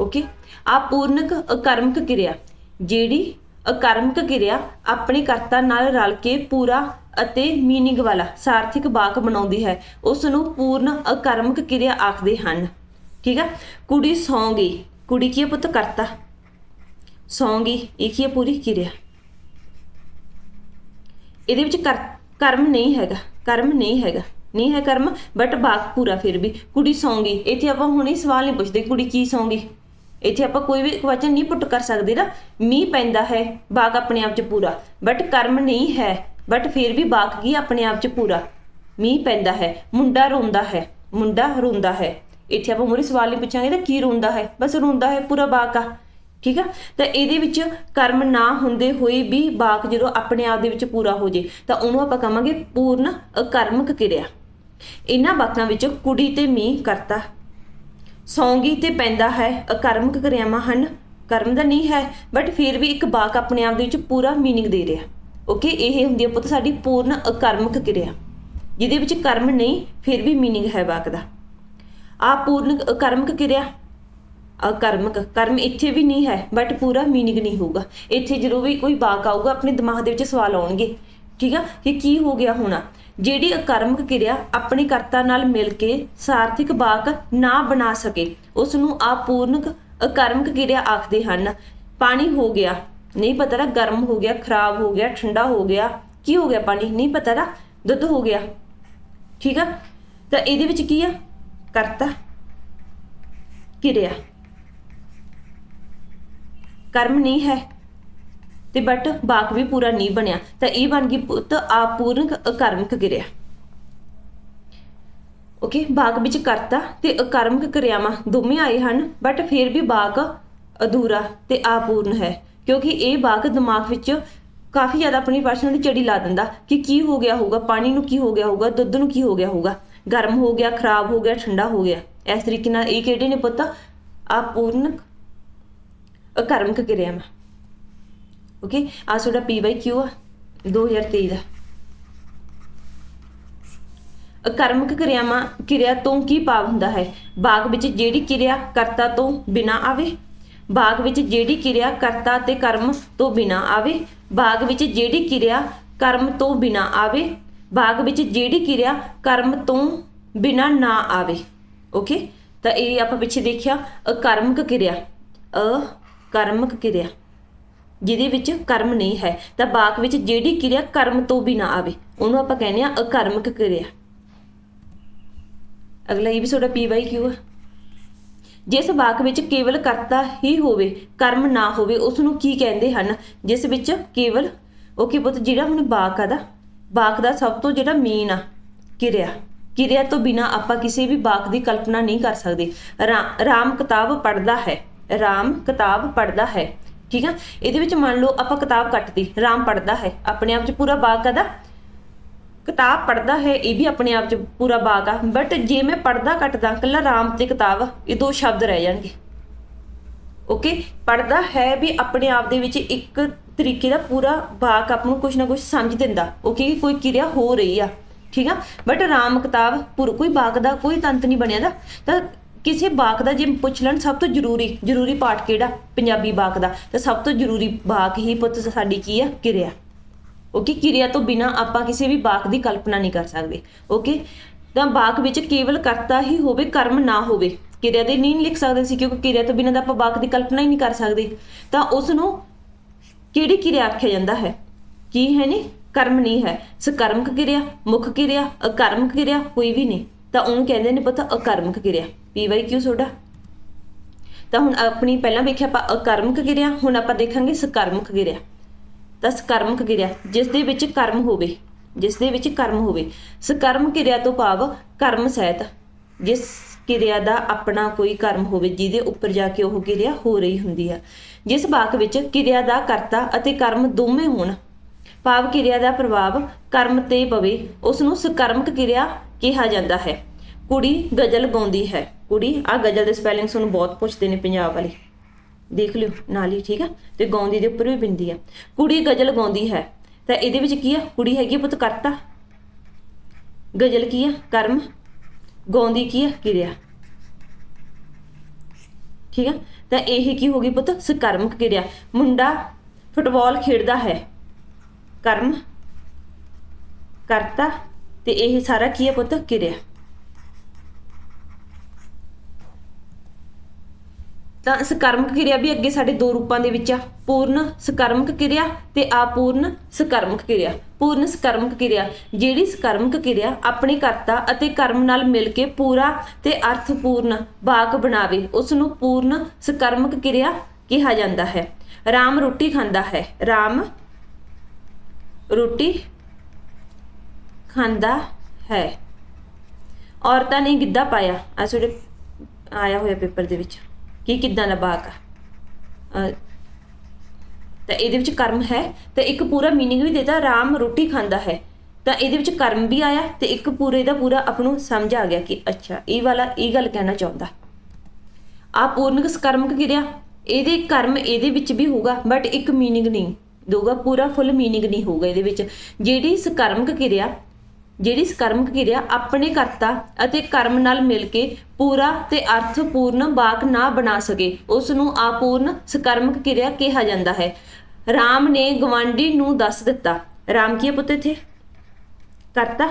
ਓਕੇ ਆ ਪੂਰਨਕ ਅਕਰਮਕ ਕਿਰਿਆ, ਜਿਹੜੀ ਅਕਰਮਕ ਕਿਰਿਆ ਆਪਣੇ ਕਰਤਾ ਨਾਲ ਰਲ ਕੇ ਪੂਰਾ ਅਤੇ ਮੀਨਿੰਗ ਵਾਲਾ, ਸਾਰਥਿਕ ਬਾਗ ਬਣਾਉਂਦੀ ਹੈ। ਉਸ ਨੂੰ ਪੂਰਨ ਅਕਰਮਕ ਕਿਰਿਆ ਆਖਦੇ ਹਨ। ਠੀਕ ਆ? ਕੁੜੀ ਸੌਂ ਗਈ। ਕੁੜੀ ਕੀ ਪੁੱਤ, ਕਰਤਾ? ਸੌਂਗੀ ਇਹ ਕੀ ਹੈ ਪੂਰੀ? ਕਿਰਿਆ ਇਹਦੇ ਵਿੱਚ ਕਰਮ ਨਹੀਂ ਹੈਗਾ, ਕਰਮ ਨਹੀਂ ਹੈਗਾ, ਨਹੀਂ ਹੈ ਕਰਮ ਬਟ ਬਾਕ ਪੂਰਾ ਫਿਰ ਵੀ। ਕੁੜੀ ਸੌਂਗੀ ਇੱਥੇ ਆਪਾਂ ਹੁਣੇ ਸਵਾਲ ਨਹੀਂ ਪੁੱਛਦੇ ਕੁੜੀ ਕੀ ਸੌਂਗੀ ਇੱਥੇ ਆਪਾਂ ਕੋਈ ਵੀ ਕੁਐਸਚਨ ਨਹੀਂ ਪੁੱਟ ਕਰ ਸਕਦੇ ਨਾ, ਮੀਂਹ ਪੈਂਦਾ ਹੈ ਬਾਗ ਆਪਣੇ ਆਪ ਚ ਪੂਰਾ। ਬਟ ਕਰਮ ਨਹੀਂ ਹੈ ਬਟ ਫਿਰ ਵੀ ਬਾਗ ਕੀ ਆਪਣੇ ਆਪ ਚ ਪੂਰਾ? ਮੀਂਹ ਪੈਂਦਾ ਹੈ, ਮੁੰਡਾ ਰੋਂਦਾ ਹੈ, ਮੁੰਡਾ ਰੋਂਦਾ ਹੈ। ਇੱਥੇ ਆਪਾਂ ਮੂਰੇ ਸਵਾਲ ਨਹੀਂ ਪੁੱਛਾਂਗੇ ਤਾਂ ਕੀ ਰੋਂਦਾ ਹੈ? ਬਸ ਰੋਂਦਾ ਹੈ ਪੂਰਾ ਬਾਕਾ ਠੀਕ ਆ? ਤਾਂ ਇਹਦੇ ਵਿੱਚ ਕਰਮ ਨਾ ਹੁੰਦੇ ਹੋਏ ਵੀ ਬਾਕ ਜਦੋਂ ਆਪਣੇ ਆਪ ਦੇ ਵਿੱਚ ਪੂਰਾ ਹੋ ਜੇ, ਤਾਂ ਉਹਨੂੰ ਆਪਾਂ ਕਹਾਂਗੇ ਪੂਰਨ ਕਰਮਕ ਕਿਰਿਆ। ਇਹਨਾਂ ਬਾਕਾਂ ਵਿੱਚ ਕੁੜੀ ਤੇ ਮੀਂਹ ਕਰਤਾ। ਸੌਂਗੀ ਤੇ ਪੈਂਦਾ ਹੈ, ਅਕਰਮਕ ਕਿਰਿਆਵਾਂ ਹਨ। ਕਰਮ ਦਾ ਨਹੀਂ ਹੈ ਬਟ ਫਿਰ ਵੀ ਇੱਕ ਬਾਕ ਆਪਣੇ ਆਪ ਦੇ ਵਿੱਚ ਪੂਰਾ ਮੀਨਿੰਗ ਦੇ ਰਿਹਾ। ਓਕੇ ਇਹ ਹੁੰਦੀ ਹੈ ਪੁੱਤ ਸਾਡੀ ਪੂਰਨ ਅਕਰਮਕ ਕਿਰਿਆ। ਜਿਹਦੇ ਵਿੱਚ ਕਰਮ ਨਹੀਂ, ਫਿਰ ਵੀ ਮੀਨਿੰਗ ਹੈ ਬਾਕ ਦਾ। ਆ ਪੂਰਨ ਕਰਮਕ ਕਿਰਿਆ? ਅਕਰਮਕ ਕਰਮ ਇੱਥੇ ਵੀ ਨਹੀਂ ਹੈ ਬਟ ਪੂਰਾ ਮੀਨਿੰਗ ਨਹੀਂ ਹੋਊਗਾ। ਇੱਥੇ ਜਦੋਂ ਵੀ ਕੋਈ ਬਾਕ ਆਊਗਾ, ਆਪਣੇ ਦਿਮਾਗ ਦੇ ਵਿੱਚ ਸਵਾਲ ਆਉਣਗੇ। ਠੀਕ ਆ? ਕਿ ਕੀ ਹੋ ਗਿਆ ਹੋਣਾ? ਜਿਹੜੀ ਅਕਰਮਕ ਕਿਰਿਆ ਆਪਣੇ ਕਰਤਾ ਨਾਲ ਮਿਲ ਕੇ ਸਾਰਥਿਕ ਬਾਕ ਨਾ ਬਣਾ ਸਕੇ ਉਸ ਨੂੰ ਆਪੂਰਨਕ ਅਕਰਮਕ ਕਿਰਿਆ ਆਖਦੇ ਹਨ। ਪਾਣੀ ਹੋ ਗਿਆ। ਨਹੀਂ ਪਤਾ ਰਾ ਗਰਮ ਹੋ ਗਿਆ, ਖਰਾਬ ਹੋ ਗਿਆ, ਠੰਡਾ ਹੋ ਗਿਆ। ਕੀ ਹੋ ਗਿਆ ਪਾਣੀ? ਨਹੀਂ ਪਤਾ ਨਾ, ਦੁੱਧ ਹੋ ਗਿਆ। ਠੀਕ ਆ? ਤਾਂ ਇਹਦੇ ਵਿੱਚ ਕੀ ਆ? ਕਰਤਾ? ਕਿਰਿਆ ਕਰਮ ਨਹੀਂ ਹੈ ਤੇ ਬਟ ਬਾਕ ਵੀ ਪੂਰਾ ਨਹੀਂ ਬਣਿਆ। ਤਾਂ ਇਹ ਬਣ ਗਈ ਪੁੱਤ ਆਪੂਰਨਕ ਅਕਰਮਕ ਕਿਰਿਆ ਓਕੇ ਬਾਕ ਵਿੱਚ ਕਰਤਾ ਤੇ ਅਕਰਮਕ ਕਿਰਿਆਵਾਂ ਦੋਵੇਂ ਆਏ ਹਨ ਬਟ ਫਿਰ ਵੀ ਬਾਕ ਅਧੂਰਾ ਤੇ ਆਪੂਰਨ ਹੈ। ਕਿਉਂਕਿ ਇਹ ਬਾਕ ਦਿਮਾਗ ਵਿੱਚ ਕਾਫੀ ਜ਼ਿਆਦਾ ਆਪਣੀ ਪਰਸਨਲ ਚੜੀ ਲਾ ਦਿੰਦਾ ਕਿ ਕੀ ਹੋ ਗਿਆ ਹੋਊਗਾ, ਪਾਣੀ ਨੂੰ ਕੀ ਹੋ ਗਿਆ ਹੋਊਗਾ, ਦੁੱਧ ਨੂੰ ਕੀ ਹੋ ਗਿਆ ਹੋਊਗਾ। ਗਰਮ ਹੋ ਗਿਆ, ਖਰਾਬ ਹੋ ਗਿਆ, ਠੰਡਾ ਹੋ ਗਿਆ। ਇਸ ਤਰੀਕੇ ਨਾਲ ਇਹ ਕਿਹੜੇ ਨੇ ਪੁੱਤ? ਆਪੂਰਨਕ ਅਕਰਮਕ ਕਿਰਿਆਵਾਂ ਓਕੇ ਆ ਤੁਹਾਡਾ ਪੀ ਬਾਈ ਕਿਊ ਆ 2023 ਦਾ। ਅਕਰਮਕ ਕਿਰਿਆਵਾਂ, ਕਿਰਿਆ ਤੋਂ ਕੀ ਭਾਵ ਹੁੰਦਾ ਹੈ? ਬਾਗ ਵਿੱਚ ਜਿਹੜੀ ਕਿਰਿਆ ਕਰਤਾ ਤੋਂ ਬਿਨਾ ਆਵੇ? ਬਾਗ ਵਿੱਚ ਜਿਹੜੀ ਕਿਰਿਆ ਕਰਤਾ ਤੇ ਕਰਮ ਤੋਂ ਬਿਨਾ ਆਵੇ? ਬਾਗ ਵਿੱਚ ਜਿਹੜੀ ਕਿਰਿਆ ਕਰਮ ਤੋਂ ਬਿਨਾ ਆਵੇ? ਬਾਗ ਵਿੱਚ ਜਿਹੜੀ ਕਿਰਿਆ ਕਰਮ ਤੋਂ ਬਿਨਾ ਨਾ ਆਵੇ ਓਕੇ ਤਾਂ ਇਹ ਆਪਾਂ ਪਿੱਛੇ ਦੇਖਿਆ, ਅਕਰਮਕ ਕਿਰਿਆ ਅਕਰਮਕ ਕਿਰਿਆ, ਜਿਹਦੇ ਵਿੱਚ ਕਰਮ ਨਹੀਂ ਹੈ। ਤਾਂ ਬਾਗ ਵਿੱਚ ਜਿਹੜੀ ਕਿਰਿਆ ਕਰਮ ਤੋਂ ਵੀ ਆਵੇ, ਉਹਨੂੰ ਆਪਾਂ ਕਹਿੰਦੇ ਆ ਅਕਰਮਕ ਕਿਰਿਆ। ਅਗਲਾ ਇਹ ਵੀ ਤੁਹਾਡਾ ਪੀ ਬਾਈ ਕਿਉ ਆ। ਜਿਸ ਬਾਕ ਵਿੱਚ ਕੇਵਲ ਕਰਤਾ ਹੀ ਹੋਵੇ, ਕਰਮ ਨਾ ਹੋਵੇ ਉਸ ਨੂੰ ਕੀ ਕਹਿੰਦੇ ਹਨ? ਜਿਸ ਵਿੱਚ ਕੇਵਲ ਓਕੇ ਪੁੱਤ, ਜਿਹੜਾ ਹੁਣ ਬਾਕ ਆ ਬਾਕ ਦਾ ਸਭ ਤੋਂ ਜਿਹੜਾ ਮੇਨ ਆ, ਕਿਰਿਆ। ਕਿਰਿਆ ਤੋਂ ਬਿਨਾ ਆਪਾਂ ਕਿਸੇ ਵੀ ਬਾਕ ਦੀ ਕਲਪਨਾ ਨਹੀਂ ਕਰ ਸਕਦੇ। ਰਾਮ ਕਿਤਾਬ ਪੜ੍ਹਦਾ ਹੈ, ਰਾਮ ਕਿਤਾਬ ਪੜ੍ਹਦਾ ਹੈ, ਠੀਕ ਆ? ਇਹਦੇ ਵਿੱਚ ਮੰਨ ਲਓ ਆਪਾਂ ਕਿਤਾਬ ਕੱਟਦੀ ਰਾਮ ਪੜ੍ਹਦਾ ਹੈ, ਆਪਣੇ ਆਪ 'ਚ ਪੂਰਾ ਬਾਕ ਆਦਾ ਕਿਤਾਬ ਪੜ੍ਹਦਾ ਹੈ, ਇਹ ਵੀ ਆਪਣੇ ਆਪ 'ਚ ਪੂਰਾ ਬਾਕ ਆ। ਬਟ ਜੇ ਮੈਂ ਪੜ੍ਹਦਾ ਕੱਟਦਾ ਕੱਲਾ ਰਾਮ ਤੇ ਕਿਤਾਬ, ਇਹ ਦੋ ਸ਼ਬਦ ਰਹਿ ਜਾਣਗੇ। ਓਕੇ ਪੜਦਾ ਹੈ ਵੀ ਆਪਣੇ ਆਪ ਦੇ ਵਿੱਚ ਇੱਕ ਤਰੀਕੇ ਦਾ ਪੂਰਾ ਬਾਕ ਆਪ ਨੂੰ ਕੁਝ ਨਾ ਕੁਝ ਸਮਝ ਦਿੰਦਾ। ਓਕੇ ਕਿ ਕੋਈ ਕਿਰਿਆ ਹੋ ਰਹੀ ਆ। ਠੀਕ ਆ? ਬਟ ਰਾਮ ਕਿਤਾਬ ਪੂਰਾ ਕੋਈ ਬਾਕ ਦਾ ਕੋਈ ਤੰਤ ਨਹੀਂ ਬਣਿਆ ਦਾ ਤਾਂ ਕਿਸੇ ਬਾਕ ਦਾ ਜੇ ਪੁੱਛ ਲੈਣ, ਸਭ ਤੋਂ ਜ਼ਰੂਰੀ ਜ਼ਰੂਰੀ ਪਾਠ ਕਿਹੜਾ? ਪੰਜਾਬੀ ਬਾਕ ਦਾ। ਤਾਂ ਸਭ ਤੋਂ ਜ਼ਰੂਰੀ ਬਾਕ ਹੀ ਪੁੱਤ ਸਾਡੀ ਕੀ ਆ? ਕਿਰਿਆ। ਓਕੇ? ਕਿਰਿਆ ਤੋਂ ਬਿਨਾ ਆਪਾਂ ਕਿਸੇ ਵੀ ਬਾਕ ਦੀ ਕਲਪਨਾ ਨਹੀਂ ਕਰ ਸਕਦੇ। ਓਕੇ? ਤਾਂ ਬਾਕ ਵਿੱਚ ਕੇਵਲ ਕਰਤਾ ਹੀ ਹੋਵੇ, ਕਰਮ ਨਾ ਹੋਵੇ। ਕਿਰਿਆ ਦੇ ਨਹੀਂ ਲਿਖ ਸਕਦੇ ਸੀ ਕਿਉਂਕਿ ਕਿਰਿਆ ਤੋਂ ਬਿਨਾਂ ਤਾਂ ਆਪਾਂ ਬਾਕ ਦੀ ਕਲਪਨਾ ਹੀ ਨਹੀਂ ਕਰ ਸਕਦੇ। ਤਾਂ ਉਸ ਨੂੰ ਕਿਹੜੀ ਕਿਰਿਆ ਆਖਿਆ ਜਾਂਦਾ ਹੈ? ਕੀ ਹੈ ਨਹੀਂ ਕਰਮ ਨਹੀਂ ਹੈ। ਸਕਰਮਕ ਕਿਰਿਆ, ਮੁੱਖ ਕਿਰਿਆ, ਅਕਰਮਕ ਕਿਰਿਆ, ਕੋਈ ਵੀ ਨਹੀਂ ਤਾਂ ਉਹਨੂੰ ਕਹਿੰਦੇ ਨੇ ਪਤਾ ਅਕਰਮਕ ਕਿਰਿਆ। ਪੀ ਵਾਈ ਕਿਉਂ ਸੋਡਾ? ਤਾਂ ਹੁਣ ਆਪਣੀ ਪਹਿਲਾਂ ਵੇਖਿਆ ਆਪਾਂ ਅਕਰਮਕ ਕਿਰਿਆ, ਹੁਣ ਆਪਾਂ ਦੇਖਾਂਗੇ ਸਕਰਮਕ ਕਿਰਿਆ। ਤਾਂ ਸਕਰਮਕ ਕਿਰਿਆ, ਜਿਸ ਦੇ ਵਿੱਚ ਕਰਮ ਹੋਵੇ, ਜਿਸ ਦੇ ਵਿੱਚ ਕਰਮ ਹੋਵੇ। ਸਕਰਮ ਕਿਰਿਆ ਤੋਂ ਭਾਵ ਕਰਮ ਸਹਿਤ। ਜਿਸ ਕਿਰਿਆ ਦਾ ਆਪਣਾ ਕੋਈ ਕਰਮ ਹੋਵੇ, ਜਿਹਦੇ ਉੱਪਰ ਜਾ ਕੇ ਉਹ ਕਿਰਿਆ ਹੋ ਰਹੀ ਹੁੰਦੀ ਆ। ਜਿਸ ਬਾਕ ਵਿੱਚ ਕਿਰਿਆ ਦਾ ਕਰਤਾ ਅਤੇ ਕਰਮ ਦੋਵੇਂ ਹੋਣ। ਭਾਵ ਕਿਰਿਆ ਦਾ ਪ੍ਰਭਾਵ ਕਰਮ ਤੇ ਪਵੇ ਉਸ ਨੂੰ ਸਕਰਮਕ ਕਿਰਿਆ ਕਿਹਾ ਜਾਂਦਾ ਹੈ। ਕੁੜੀ ਗਜ਼ਲ ਗਾਉਂਦੀ ਹੈ। ਕੁੜੀ ਆ ਗਜ਼ਲ ਦੇ ਸਪੈਲਿੰਗ ਤੁਹਾਨੂੰ ਬਹੁਤ ਪੁੱਛਦੇ ਨੇ ਪੰਜਾਬ ਵਾਲੇ। ਦੇਖ ਲਿਓ, ਨਾਲ ਹੀ, ਠੀਕ ਆ? ਤੇ ਗਾਉਂਦੀ ਦੇ ਉੱਪਰ ਵੀ ਬਿੰਦੀ ਆ। ਕੁੜੀ ਗਜ਼ਲ ਗਾਉਂਦੀ ਹੈ। ਤਾਂ ਇਹਦੇ ਵਿੱਚ ਕੀ ਆ? ਕੁੜੀ ਹੈਗੀ ਆ ਪੁੱਤ ਕਰਤਾ। ਗਜ਼ਲ ਕੀ ਆ? ਕਰਮ। ਗਾਉਂਦੀ ਕੀ ਆ? ਕਿਰਿਆ। ਠੀਕ ਆ? ਤਾਂ ਇਹ ਕੀ ਹੋ ਗਈ ਪੁੱਤ? ਸਕਰਮਕ ਕਿਰਿਆ ਮੁੰਡਾ ਫੁੱਟਬਾਲ ਖੇਡਦਾ ਹੈ। ਕਰਮ ਕਰਤਾ ਤੇ ਇਹ ਸਾਰਾ ਕੀ ਹੈ ਪੁੱਤ? ਕਿਰਿਆ ਤਾਂ ਸਕਰਮਕ ਕਿਰਿਆ ਵੀ ਅੱਗੇ ਸਾਡੇ ਦੋ ਰੂਪਾਂ ਦੇ ਵਿੱਚ ਆ। ਪੂਰਨ ਸਕਰਮਕ ਕਿਰਿਆ ਤੇ ਆਪੂਰਨ ਸਕਰਮਕ ਕਿਰਿਆ ਪੂਰਨ ਸਕਰਮਕ ਕਿਰਿਆ, ਜਿਹੜੀ ਸਕਰਮਕ ਕਿਰਿਆ ਆਪਣੇ ਕਰਤਾ ਅਤੇ ਕਰਮ ਨਾਲ ਮਿਲ ਕੇ ਪੂਰਾ ਤੇ ਅਰਥਪੂਰਨ ਵਾਕ ਬਣਾਵੇ ਉਸ ਨੂੰ ਪੂਰਨ ਸਕਰਮਕ ਕਿਰਿਆ ਕਿਹਾ ਜਾਂਦਾ ਹੈ। ਰਾਮ ਰੋਟੀ ਖਾਂਦਾ ਹੈ। ਰਾਮ ਰੋਟੀ ਖਾਂਦਾ ਹੈ। ਔਰਤਾਂ ਨੇ ਗਿੱਧਾ ਪਾਇਆ। ਆ ਤੁਹਾਡੇ ਆਇਆ ਹੋਇਆ ਪੇਪਰ ਦੇ ਵਿੱਚ। ਕੀ ਕਿੱਦਾਂ ਦਾ ਬਾਕ ਆ? ਤਾਂ ਇਹਦੇ ਵਿੱਚ ਕਰਮ ਹੈ ਤੇ ਇੱਕ ਪੂਰਾ मीनिंग ਵੀ ਦਿੱਤਾ ਰਾਮ ਰੋਟੀ ਖਾਂਦਾ ਹੈ ਤਾਂ ਇਹਦੇ ਵਿੱਚ ਕਰਮ ਵੀ ਆਇਆ ਤੇ ਇੱਕ ਪੂਰੇ ਦਾ ਪੂਰਾ ਆਪ ਨੂੰ ਸਮਝ ਆ ਗਿਆ ਕਿ ਅੱਛਾ ਇਹ ਵਾਲਾ ਇਹ ਗੱਲ ਕਹਿਣਾ ਚਾਹੁੰਦਾ ਆ ਪੂਰਨਕ ਸਕਰਮਕ ਕਿਰਿਆ ਇਹਦੇ ਕਰਮ ਇਹਦੇ ਵਿੱਚ ਵੀ ਹੋਊਗਾ ਬਟ ਇੱਕ मीनिंग ਨਹੀਂ ਦਊਗਾ ਪੂਰਾ ਫੁੱਲ मीनिंग ਨਹੀਂ ਹੋਊਗਾ ਇਹਦੇ ਵਿੱਚ ਜਿਹੜੀ ਸਕਰਮਕ ਕਿਰਿਆ ਜਿਹੜੀ ਸਕਰਮਕ ਕਿਰਿਆ ਆਪਣੇ ਕਰਤਾ ਅਤੇ ਕਰਮ ਨਾਲ ਮਿਲ ਕੇ ਪੂਰਾ ਤੇ ਅਰਥਪੂਰਨ ਵਾਕ ਨਾ ਬਣਾ ਸਕੇ ਉਸ ਨੂੰ ਆਪੂਰਨ ਸਕਰਮਕ ਕਿਰਿਆ ਕਿਹਾ ਜਾਂਦਾ ਹੈ ਰਾਮ ਨੇ ਗਵਾਂਢੀ ਨੂੰ ਦੱਸ ਦਿੱਤਾ। ਰਾਮ ਕੀ ਹੈ ਪੁੱਤ ਇੱਥੇ? ਕਰਤਾ।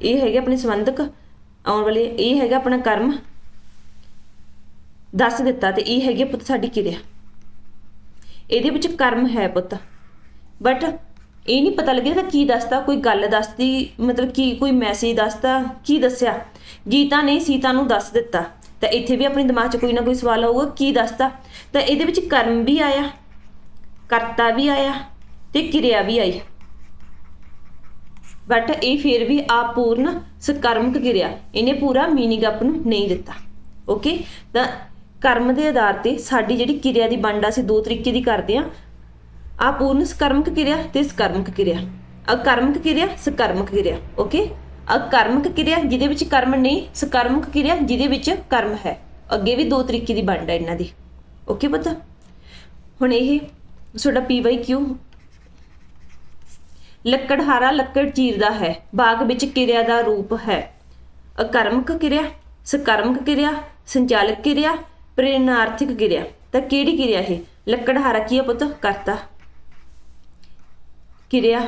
ਇਹ ਹੈਗੇ ਆਪਣੇ ਸੰਬੰਧਕ। ਆਉਣ ਵਾਲੇ ਇਹ ਹੈਗਾ ਆਪਣਾ ਕਰਮ। ਦੱਸ ਦਿੱਤਾ ਤੇ ਇਹ ਹੈਗੀ ਪੁੱਤ ਸਾਡੀ ਕਿਰਿਆ। ਇਹਦੇ ਵਿੱਚ ਕਰਮ ਹੈ ਪੁੱਤ। ਬਟ ਇਹ ਨਹੀਂ ਪਤਾ ਲੱਗਿਆ ਤਾਂ ਕੀ ਦੱਸਦਾ ਕੋਈ ਗੱਲ ਦੱਸਦੀ ਮਤਲਬ ਕੀ ਕੋਈ ਮੈਸੇਜ ਦੱਸਦਾ ਕੀ ਦੱਸਿਆ? ਗੀਤਾ ਨੇ ਸੀਤਾ ਨੂੰ ਦੱਸ ਦਿੱਤਾ। ਤਾਂ ਇੱਥੇ ਵੀ ਆਪਣੇ ਦਿਮਾਗ 'ਚ ਕੋਈ ਨਾ ਕੋਈ ਸਵਾਲ ਆਊਗਾ, ਕੀ ਦੱਸਦਾ ਤਾਂ ਇਹਦੇ ਵਿੱਚ ਕਰਮ ਵੀ ਆਇਆ। ਕਰਤਾ ਵੀ ਆਇਆ ਤੇ ਕਿਰਿਆ ਵੀ ਆਈ। ਬਟ ਇਹ ਫਿਰ ਵੀ ਆਪੂਰਨ ਸਕਰਮਕ ਕਿਰਿਆ। ਇਹਨੇ ਪੂਰਾ ਮੀਨਿੰਗ ਆਪ ਨੂੰ ਨਹੀਂ ਦਿੱਤਾ। ਓਕੇ ਤਾਂ ਕਰਮ ਦੇ ਆਧਾਰ ਤੇ ਸਾਡੀ ਜਿਹੜੀ ਕਿਰਿਆ ਦੀ ਵੰਡ ਆ, ਅਸੀਂ ਦੋ ਤਰੀਕੇ ਦੀ ਕਰਦੇ ਆ ਆਪੂਰਨ ਸਕਰਮਕ ਕਿਰਿਆ ਤੇ ਸਕਰਮਕ ਕਿਰਿਆ। ਅਕਰਮਕ ਕਿਰਿਆ, ਸਕਰਮਕ ਕਿਰਿਆ। ਓਕੇ ਅਕਰਮਕ ਕਿਰਿਆ ਜਿਹਦੇ ਵਿੱਚ ਕਰਮ ਨਹੀਂ, ਸਕਰਮਕ ਕਿਰਿਆ ਜਿਹਦੇ ਵਿੱਚ ਕਰਮ ਹੈ। ਅੱਗੇ ਵੀ ਦੋ ਤਰੀਕੇ ਦੀ ਵੰਡ ਹੈ ਇਹਨਾਂ ਦੀ। ਓਕੇ ਪਤਾ? ਹੁਣ ਇਹ ਤੁਹਾਡਾ ਪੀ ਵਾਈ ਲੱਕੜਹਾਰਾ ਲੱਕੜ ਚੀਰਦਾ ਹੈ, ਬਾਗ ਵਿੱਚ ਕਿਰਿਆ ਦਾ ਰੂਪ ਹੈ। ਅਕਰਮਕ ਕਿਰਿਆ, ਸਕਰਮਕ ਕਿਰਿਆ, ਸੰਚਾਲਕ ਕਿਰਿਆ, ਪ੍ਰੇਰਨਾਰਥਿਕ ਕਿਰਿਆ, ਤਾਂ ਕਿਹੜੀ ਕਿਰਿਆ ਇਹ? ਲੱਕੜਹਾਰਾ ਕੀ ਹੈ ਪੁੱਤ? ਕਰਤਾ। ਕਿਰਿਆ।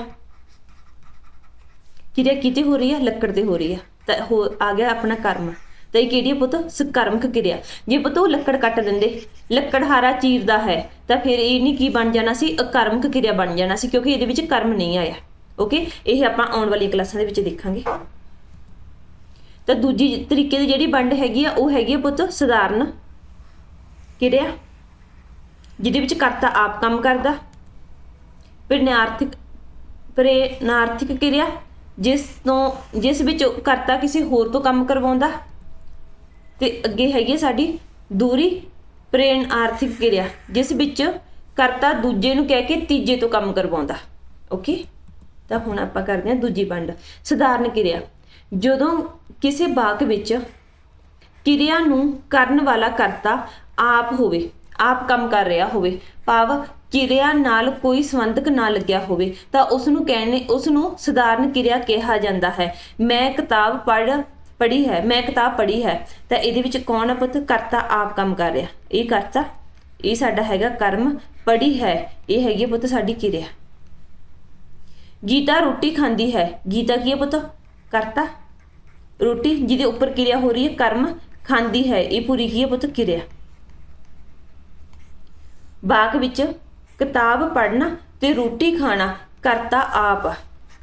ਕਿਰਿਆ ਕਿਤੇ ਹੋ ਰਹੀ ਹੈ ਲੱਕੜ ਤੇ ਹੋ ਰਹੀ ਹੈ ਤਾਂ ਹੋ, ਆ ਗਿਆ ਆਪਣਾ ਕਰਮ। ਤਾਂ ਇਹ ਕਿਹੜੀ ਹੈ ਪੁੱਤ? ਸਕਰਮਕ ਕਿਰਿਆ। ਜੇ ਪੁੱਤ ਉਹ ਲੱਕੜ ਕੱਟ ਦਿੰਦੇ, ਲੱਕੜਹਾਰਾ ਚੀਰਦਾ ਹੈ, ਤਾਂ ਫਿਰ ਇਹ ਨਹੀਂ ਕੀ ਬਣ ਜਾਣਾ ਸੀ? ਅਕਰਮਕ ਕਿਰਿਆ ਬਣ ਜਾਣਾ ਸੀ, ਕਿਉਂਕਿ ਇਹਦੇ ਵਿੱਚ ਕਰਮ ਨਹੀਂ ਆਇਆ। ਓਕੇ ਇਹ ਆਪਾਂ ਆਉਣ ਵਾਲੀਆਂ ਕਲਾਸਾਂ ਦੇ ਵਿੱਚ ਦੇਖਾਂਗੇ। ਤਾਂ ਦੂਜੀ ਤਰੀਕੇ ਦੀ ਜਿਹੜੀ ਵੰਡ ਹੈਗੀ ਆ, ਉਹ ਹੈਗੀ ਆ ਪੁੱਤ ਸਧਾਰਨ ਕਿਰਿਆ, ਜਿਹਦੇ ਵਿੱਚ ਕਰਤਾ ਆਪ ਕੰਮ ਕਰਦਾ। ਪ੍ਰੇਰਣਾਰਥਿਕ ਪ੍ਰੇਰਣਾਰਥਿਕ ਕਿਰਿਆ, ਜਿਸ ਤੋਂ, ਜਿਸ ਵਿੱਚ ਕਰਤਾ ਕਿਸੇ ਹੋਰ ਤੋਂ ਕੰਮ ਕਰਵਾਉਂਦਾ। ਤੇ ਅੱਗੇ ਹੈਗੀ ਹੈ ਸਾਡੀ ਦੂਰੀ ਪ੍ਰੇਰਣਾਰਥਿਕ ਕਿਰਿਆ, ਜਿਸ ਵਿੱਚ ਕਰਤਾ ਦੂਜੇ ਨੂੰ ਕਹਿ ਕੇ ਤੀਜੇ ਤੋਂ ਕੰਮ ਕਰਵਾਉਂਦਾ। ਓਕੇ ਤਾਂ ਹੁਣ ਆਪਾਂ ਕਰਦੇ ਹਾਂ ਦੂਜੀ ਵੰਡ। ਸਧਾਰਨ ਕਿਰਿਆ। ਜਦੋਂ ਕਿਸੇ ਵਾਕ ਵਿੱਚ ਕਿਰਿਆ ਨੂੰ ਕਰਨ ਵਾਲਾ ਕਰਤਾ ਆਪ ਹੋਵੇ, ਆਪ ਕੰਮ ਕਰ ਰਿਹਾ ਹੋਵੇ, ਭਾਵ ਕਿਰਿਆ ਨਾਲ ਕੋਈ ਸੰਬੰਧਕ ਨਾ ਲੱਗਿਆ ਹੋਵੇ, ਤਾਂ ਉਸ ਨੂੰ ਕਹਿੰਦੇ ਉਸ ਨੂੰ ਸਧਾਰਨ ਕਿਰਿਆ ਕਿਹਾ ਜਾਂਦਾ ਹੈ। ਮੈਂ ਕਿਤਾਬ ਪੜ੍ਹ ਪੜ੍ਹੀ ਹੈ, ਮੈਂ ਕਿਤਾਬ ਪੜ੍ਹੀ ਹੈ, ਤਾਂ ਇਹਦੇ ਵਿੱਚ ਕੌਣ ਹੈ ਪੁੱਤ? ਕਰਤਾ ਆਪ ਕੰਮ ਕਰ ਰਿਹਾ। ਇਹ ਕਰਤਾ। ਇਹ ਸਾਡਾ ਹੈਗਾ ਕਰਮ। ਪੜ੍ਹੀ ਹੈ, ਇਹ ਹੈਗੀ ਹੈ ਪੁੱਤ ਸਾਡੀ ਕਿਰਿਆ। ਗੀਤਾ ਰੋਟੀ ਖਾਂਦੀ ਹੈ। ਗੀਤਾ ਕੀ ਹੈ ਪੁੱਤ? ਕਰਤਾ। ਰੋਟੀ ਜਿਹਦੇ ਉੱਪਰ ਕਿਰਿਆ ਹੋ ਰਹੀ ਹੈ, ਕਰਮ। ਖਾਂਦੀ ਹੈ, ਇਹ ਪੂਰੀ ਕੀ ਹੈ ਪੁੱਤ? ਕਿਰਿਆ। ਬਾਗ ਵਿੱਚ ਕਿਤਾਬ ਪੜ੍ਹਨਾ ਤੇ ਰੋਟੀ ਖਾਣਾ ਕਰਤਾ ਆਪ।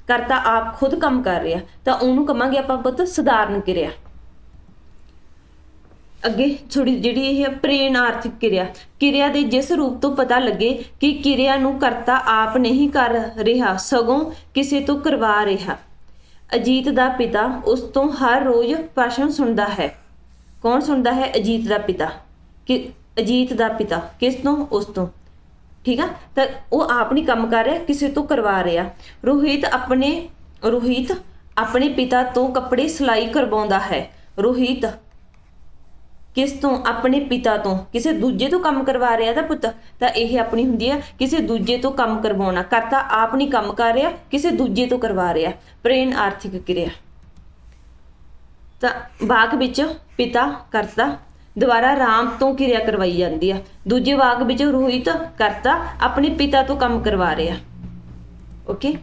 ਕਰਤਾ ਆਪ ਖੁਦ ਕੰਮ ਕਰ ਰਿਹਾ, ਤਾਂ ਉਹਨੂੰ ਕਵਾਂਗੇ ਆਪਾਂ ਪੁੱਤ ਸਧਾਰਨ ਕਿਰਿਆ। ਅੱਗੇ ਥੋੜੀ ਜਿਹੜੀ ਇਹ ਹੈ ਆਰਥਿਕ ਕਿਰਿਆ ਕਿਰਿਆ ਦੇ ਜਿਸ ਰੂਪ ਤੋਂ ਪਤਾ ਲੱਗੇ ਕਿ ਕਿਰਿਆ ਨੂੰ ਕਰਤਾ ਆਪ ਨਹੀਂ ਕਰ ਰਿਹਾ, ਸਗੋਂ ਕਿਸੇ ਤੋਂ ਕਰਵਾ ਰਿਹਾ। ਅਜੀਤ ਦਾ ਪਿਤਾ ਉਸ ਤੋਂ ਹਰ ਰੋਜ਼ ਭਾਸ਼ਣ ਸੁਣਦਾ ਹੈ। ਕੌਣ ਸੁਣਦਾ ਹੈ ਅਜੀਤ ਦਾ ਪਿਤਾ? ਕਿ ਅਜੀਤ ਦਾ ਪਿਤਾ ਕਿਸ ਤੋਂ? ਉਸ ਤੋਂ। ਠੀਕ ਆ? ਤਾਂ ਉਹ ਆਪ ਨਹੀਂ ਕੰਮ ਕਰ ਰਿਹਾ, ਕਿਸੇ ਤੋਂ ਕਰਵਾ ਰਿਹਾ। ਰੋਹਿਤ ਆਪਣੇ ਰੋਹਿਤ ਆਪਣੇ ਪਿਤਾ ਤੋਂ ਕੱਪੜੇ ਸਿਲਾਈ ਕਰਵਾਉਂਦਾ ਹੈ। ਰੋਹਿਤ ਕਿਸ ਤੋਂ? ਆਪਣੇ ਪਿਤਾ ਤੋਂ। ਕਿਸੇ ਦੂਜੇ ਤੋਂ ਕੰਮ ਕਰਵਾ ਰਿਹਾ ਤਾਂ ਪੁੱਤ, ਤਾਂ ਇਹ ਆਪਣੀ ਹੁੰਦੀ ਹੈ ਕਿਸੇ ਦੂਜੇ ਤੋਂ ਕੰਮ ਕਰਵਾਉਣਾ। ਕਰਤਾ ਆਪ ਨਹੀਂ ਕੰਮ ਕਰ ਰਿਹਾ, ਕਿਸੇ ਦੂਜੇ ਤੋਂ ਕਰਵਾ ਰਿਹਾ। ਪ੍ਰੇਨ ਆਰਥਿਕ ਕਿਰਿਆ। ਤਾਂ ਬਾਗ ਵਿੱਚ ਪਿਤਾ ਕਰਤਾ ਦੁਬਾਰਾ ਰਾਮ ਤੋਂ ਕਿਰਿਆ ਕਰਵਾਈ ਜਾਂਦੀ ਆ। ਦੂਜੇ ਵਾਕ ਵਿੱਚ ਰੋਹਿਤ ਕਰਤਾ, ਆਪਣੇ ਪਿਤਾ ਤੋਂ ਕੰਮ ਕਰਵਾ ਰਿਹਾ। ਓਕੇ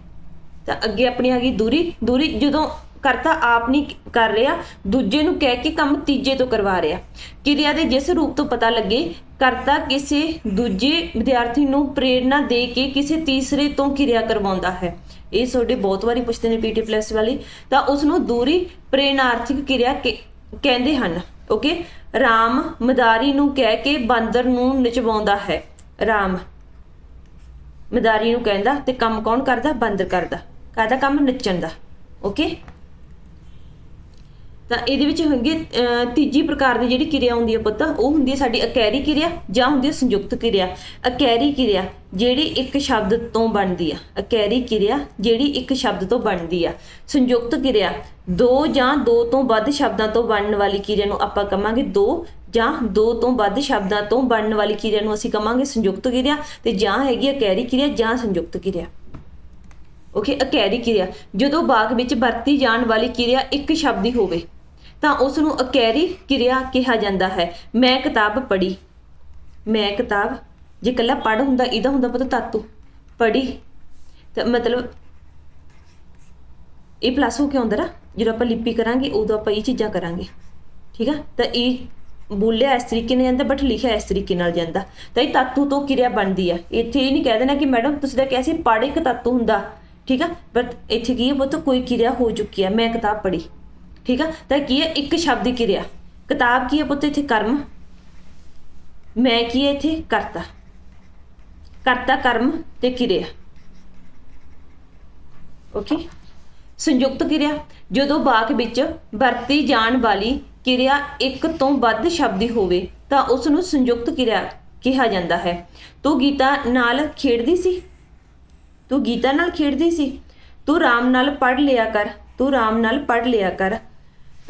ਤਾਂ ਅੱਗੇ ਆਪਣੀ ਆ ਗਈ ਦੂਰੀ। ਦੂਰੀ ਜਦੋਂ ਕਰਤਾ, ਆਪ ਨਹੀਂ ਕਰ ਰਿਹਾ। ਦੂਜੇ ਨੂੰ ਕਹਿ ਕੇ ਕੰਮ ਤੀਜੇ ਤੋਂ ਕਰਵਾ ਰਿਹਾ। ਕਿਰਿਆ ਦੇ ਜਿਸ ਰੂਪ ਤੋਂ ਪਤਾ ਲੱਗੇ, ਕਰਤਾ ਕਿਸੇ ਦੂਜੇ ਵਿਦਿਆਰਥੀ ਨੂੰ ਪ੍ਰੇਰਣਾ ਦੇ ਕੇ ਕਿਸੇ ਤੀਸਰੇ ਤੋਂ ਕਿਰਿਆ ਕਰਵਾਉਂਦਾ ਹੈ। ਇਹ ਤੁਹਾਡੇ ਬਹੁਤ ਵਾਰੀ ਪੁੱਛਦੇ ਨੇ ਪੀਟੀ ਪਲੱਸ ਵਾਲੀ। ਤਾਂ ਉਸ ਨੂੰ ਦੂਰੀ ਪ੍ਰੇਰਣਾਰਥਿਕ ਕਿਰਿਆ ਕਿ- ਕਹਿੰਦੇ ਹਨ। ਓਕੇ? ਰਾਮ ਮਦਾਰੀ ਨੂੰ ਕਹਿ ਕੇ ਬਾਂਦਰ ਨੂੰ ਨਚਵਾਉਂਦਾ ਹੈ। ਰਾਮ ਮਦਾਰੀ ਨੂੰ ਕਹਿੰਦਾ, ਤੇ ਕੰਮ ਕੌਣ ਕਰਦਾ? ਬਾਂਦਰ ਕਰਦਾ। ਕਾਹਦਾ ਕੰਮ ਨੱਚਣ ਦਾ। ਓਕੇ? ਤਾਂ ਇਹਦੇ ਵਿੱਚ ਹੋਣਗੇ ਅਹ, ਤੀਜੀ ਪ੍ਰਕਾਰ ਦੀ ਜਿਹੜੀ ਕਿਰਿਆ ਹੁੰਦੀ ਹੈ ਪੁੱਤ ਉਹ ਹੁੰਦੀ ਹੈ ਸਾਡੀ ਅਕੈਰੀ ਕਿਰਿਆ ਜਾਂ ਹੁੰਦੀ ਹੈ ਸੰਯੁਕਤ ਕਿਰਿਆ। ਅਕੈਰੀ ਕਿਰਿਆ ਜਿਹੜੀ ਇੱਕ ਸ਼ਬਦ ਤੋਂ ਬਣਦੀ ਆ। ਅਕੈਰੀ ਕਿਰਿਆ ਜਿਹੜੀ ਇੱਕ ਸ਼ਬਦ ਤੋਂ ਬਣਦੀ ਆ। ਸੰਯੁਕਤ ਕਿਰਿਆ ਦੋ ਜਾਂ ਦੋ ਤੋਂ ਵੱਧ ਸ਼ਬਦਾਂ ਤੋਂ ਬਣਨ ਵਾਲੀ ਕਿਰਿਆ ਨੂੰ ਆਪਾਂ ਕਹਾਂਗੇ ਦੋ ਜਾਂ ਦੋ ਤੋਂ ਵੱਧ ਸ਼ਬਦਾਂ ਤੋਂ ਬਣਨ ਵਾਲੀ ਕਿਰਿਆ ਨੂੰ ਅਸੀਂ ਕਹਾਂਗੇ ਸੰਯੁਕਤ ਕਿਰਿਆ ਤੇ ਜਾਂ ਹੈਗੀ ਅਕੈਰੀ ਕਿਰਿਆ ਜਾਂ ਸੰਯੁਕਤ ਕਿਰਿਆ। ਓਕੇ ਅਕੈਰੀ ਕਿਰਿਆ। ਜਦੋਂ ਬਾਗ ਵਿੱਚ ਵਰਤੀ ਜਾਣ ਵਾਲੀ ਕਿਰਿਆ ਇੱਕ ਸ਼ਬਦੀ ਹੋਵੇ। ਤਾਂ ਉਸ ਨੂੰ ਅਕੈਰੀ ਕਿਰਿਆ ਕਿਹਾ ਜਾਂਦਾ ਹੈ। ਮੈਂ ਕਿਤਾਬ ਪੜ੍ਹੀ। ਮੈਂ ਕਿਤਾਬ, ਜੇ ਕੱਲਾ ਪੜ੍ਹ ਹੁੰਦਾ, ਇਹਦਾ ਹੁੰਦਾ ਪਤਾ ਤਾਤੂ ਪੜ੍ਹੀ। ਤਾਂ ਮਤਲਬ ਇਹ ਪਲੱਸ ਹੋ ਕੇ ਆਉਂਦਾ ਨਾ, ਜਦੋਂ ਆਪਾਂ ਲਿਪੀ ਕਰਾਂਗੇ, ਉਦੋਂ ਆਪਾਂ ਇਹ ਚੀਜ਼ਾਂ ਕਰਾਂਗੇ। ਠੀਕ ਆ? ਤਾਂ ਇਹ ਬੋਲਿਆ ਇਸ ਤਰੀਕੇ ਨਾਲ ਜਾਂਦਾ ਬਟ ਲਿਖਿਆ ਇਸ ਤਰੀਕੇ ਨਾਲ ਜਾਂਦਾ। ਤਾਂ ਇਹ ਤਾਤੂ ਤੋਂ ਕਿਰਿਆ ਬਣਦੀ ਆ। ਇੱਥੇ ਇਹ ਨਹੀਂ ਕਹਿ ਦੇਣਾ ਕਿ ਮੈਡਮ, ਤੁਸੀਂ ਤਾਂ ਕਿਹਾ ਸੀ ਪੜ੍ਹ ਇੱਕ ਤਾਤੂ ਹੁੰਦਾ। ਠੀਕ ਆ? ਬਟ ਇੱਥੇ ਕੀ ਹੈ ਬਹੁਤ ਕੋਈ ਕਿਰਿਆ ਹੋ ਚੁੱਕੀ ਹੈ ਮੈਂ ਕਿਤਾਬ ਪੜ੍ਹੀ। ਠੀਕ ਆ? ਤਾਂ ਕੀ ਹੈ ਇੱਕ ਸ਼ਬਦ ਦੀ ਕਿਰਿਆ। ਕਿਤਾਬ ਕੀ ਹੈ ਪੁੱਤ ਇੱਥੇ? ਕਰਮ। ਮੈਂ ਕੀ ਹੈ ਇੱਥੇ? ਕਰਤਾ। ਕਰਤਾ ਕਰਮ ਤੇ ਕਿਰਿਆ। ਓਕੇ? ਸੰਯੁਕਤ ਕਿਰਿਆ। ਜਦੋਂ ਵਾਕ ਵਿੱਚ ਵਰਤੀ ਜਾਣ ਵਾਲੀ ਕਿਰਿਆ ਇੱਕ ਤੋਂ ਵੱਧ ਸ਼ਬਦੀ ਹੋਵੇ, ਤਾਂ ਉਸ ਨੂੰ ਸੰਯੁਕਤ ਕਿਰਿਆ ਕਿਹਾ ਜਾਂਦਾ ਹੈ। ਤੂੰ ਗੀਤਾ ਨਾਲ ਖੇਡਦੀ ਸੀ? ਤੂੰ ਗੀਤਾ ਨਾਲ ਖੇਡਦੀ ਸੀ? ਤੂੰ ਰਾਮ ਨਾਲ ਪੜ ਲਿਆ ਕਰ। ਤੂੰ ਰਾਮ ਨਾਲ ਪੜ ਲਿਆ ਕਰ।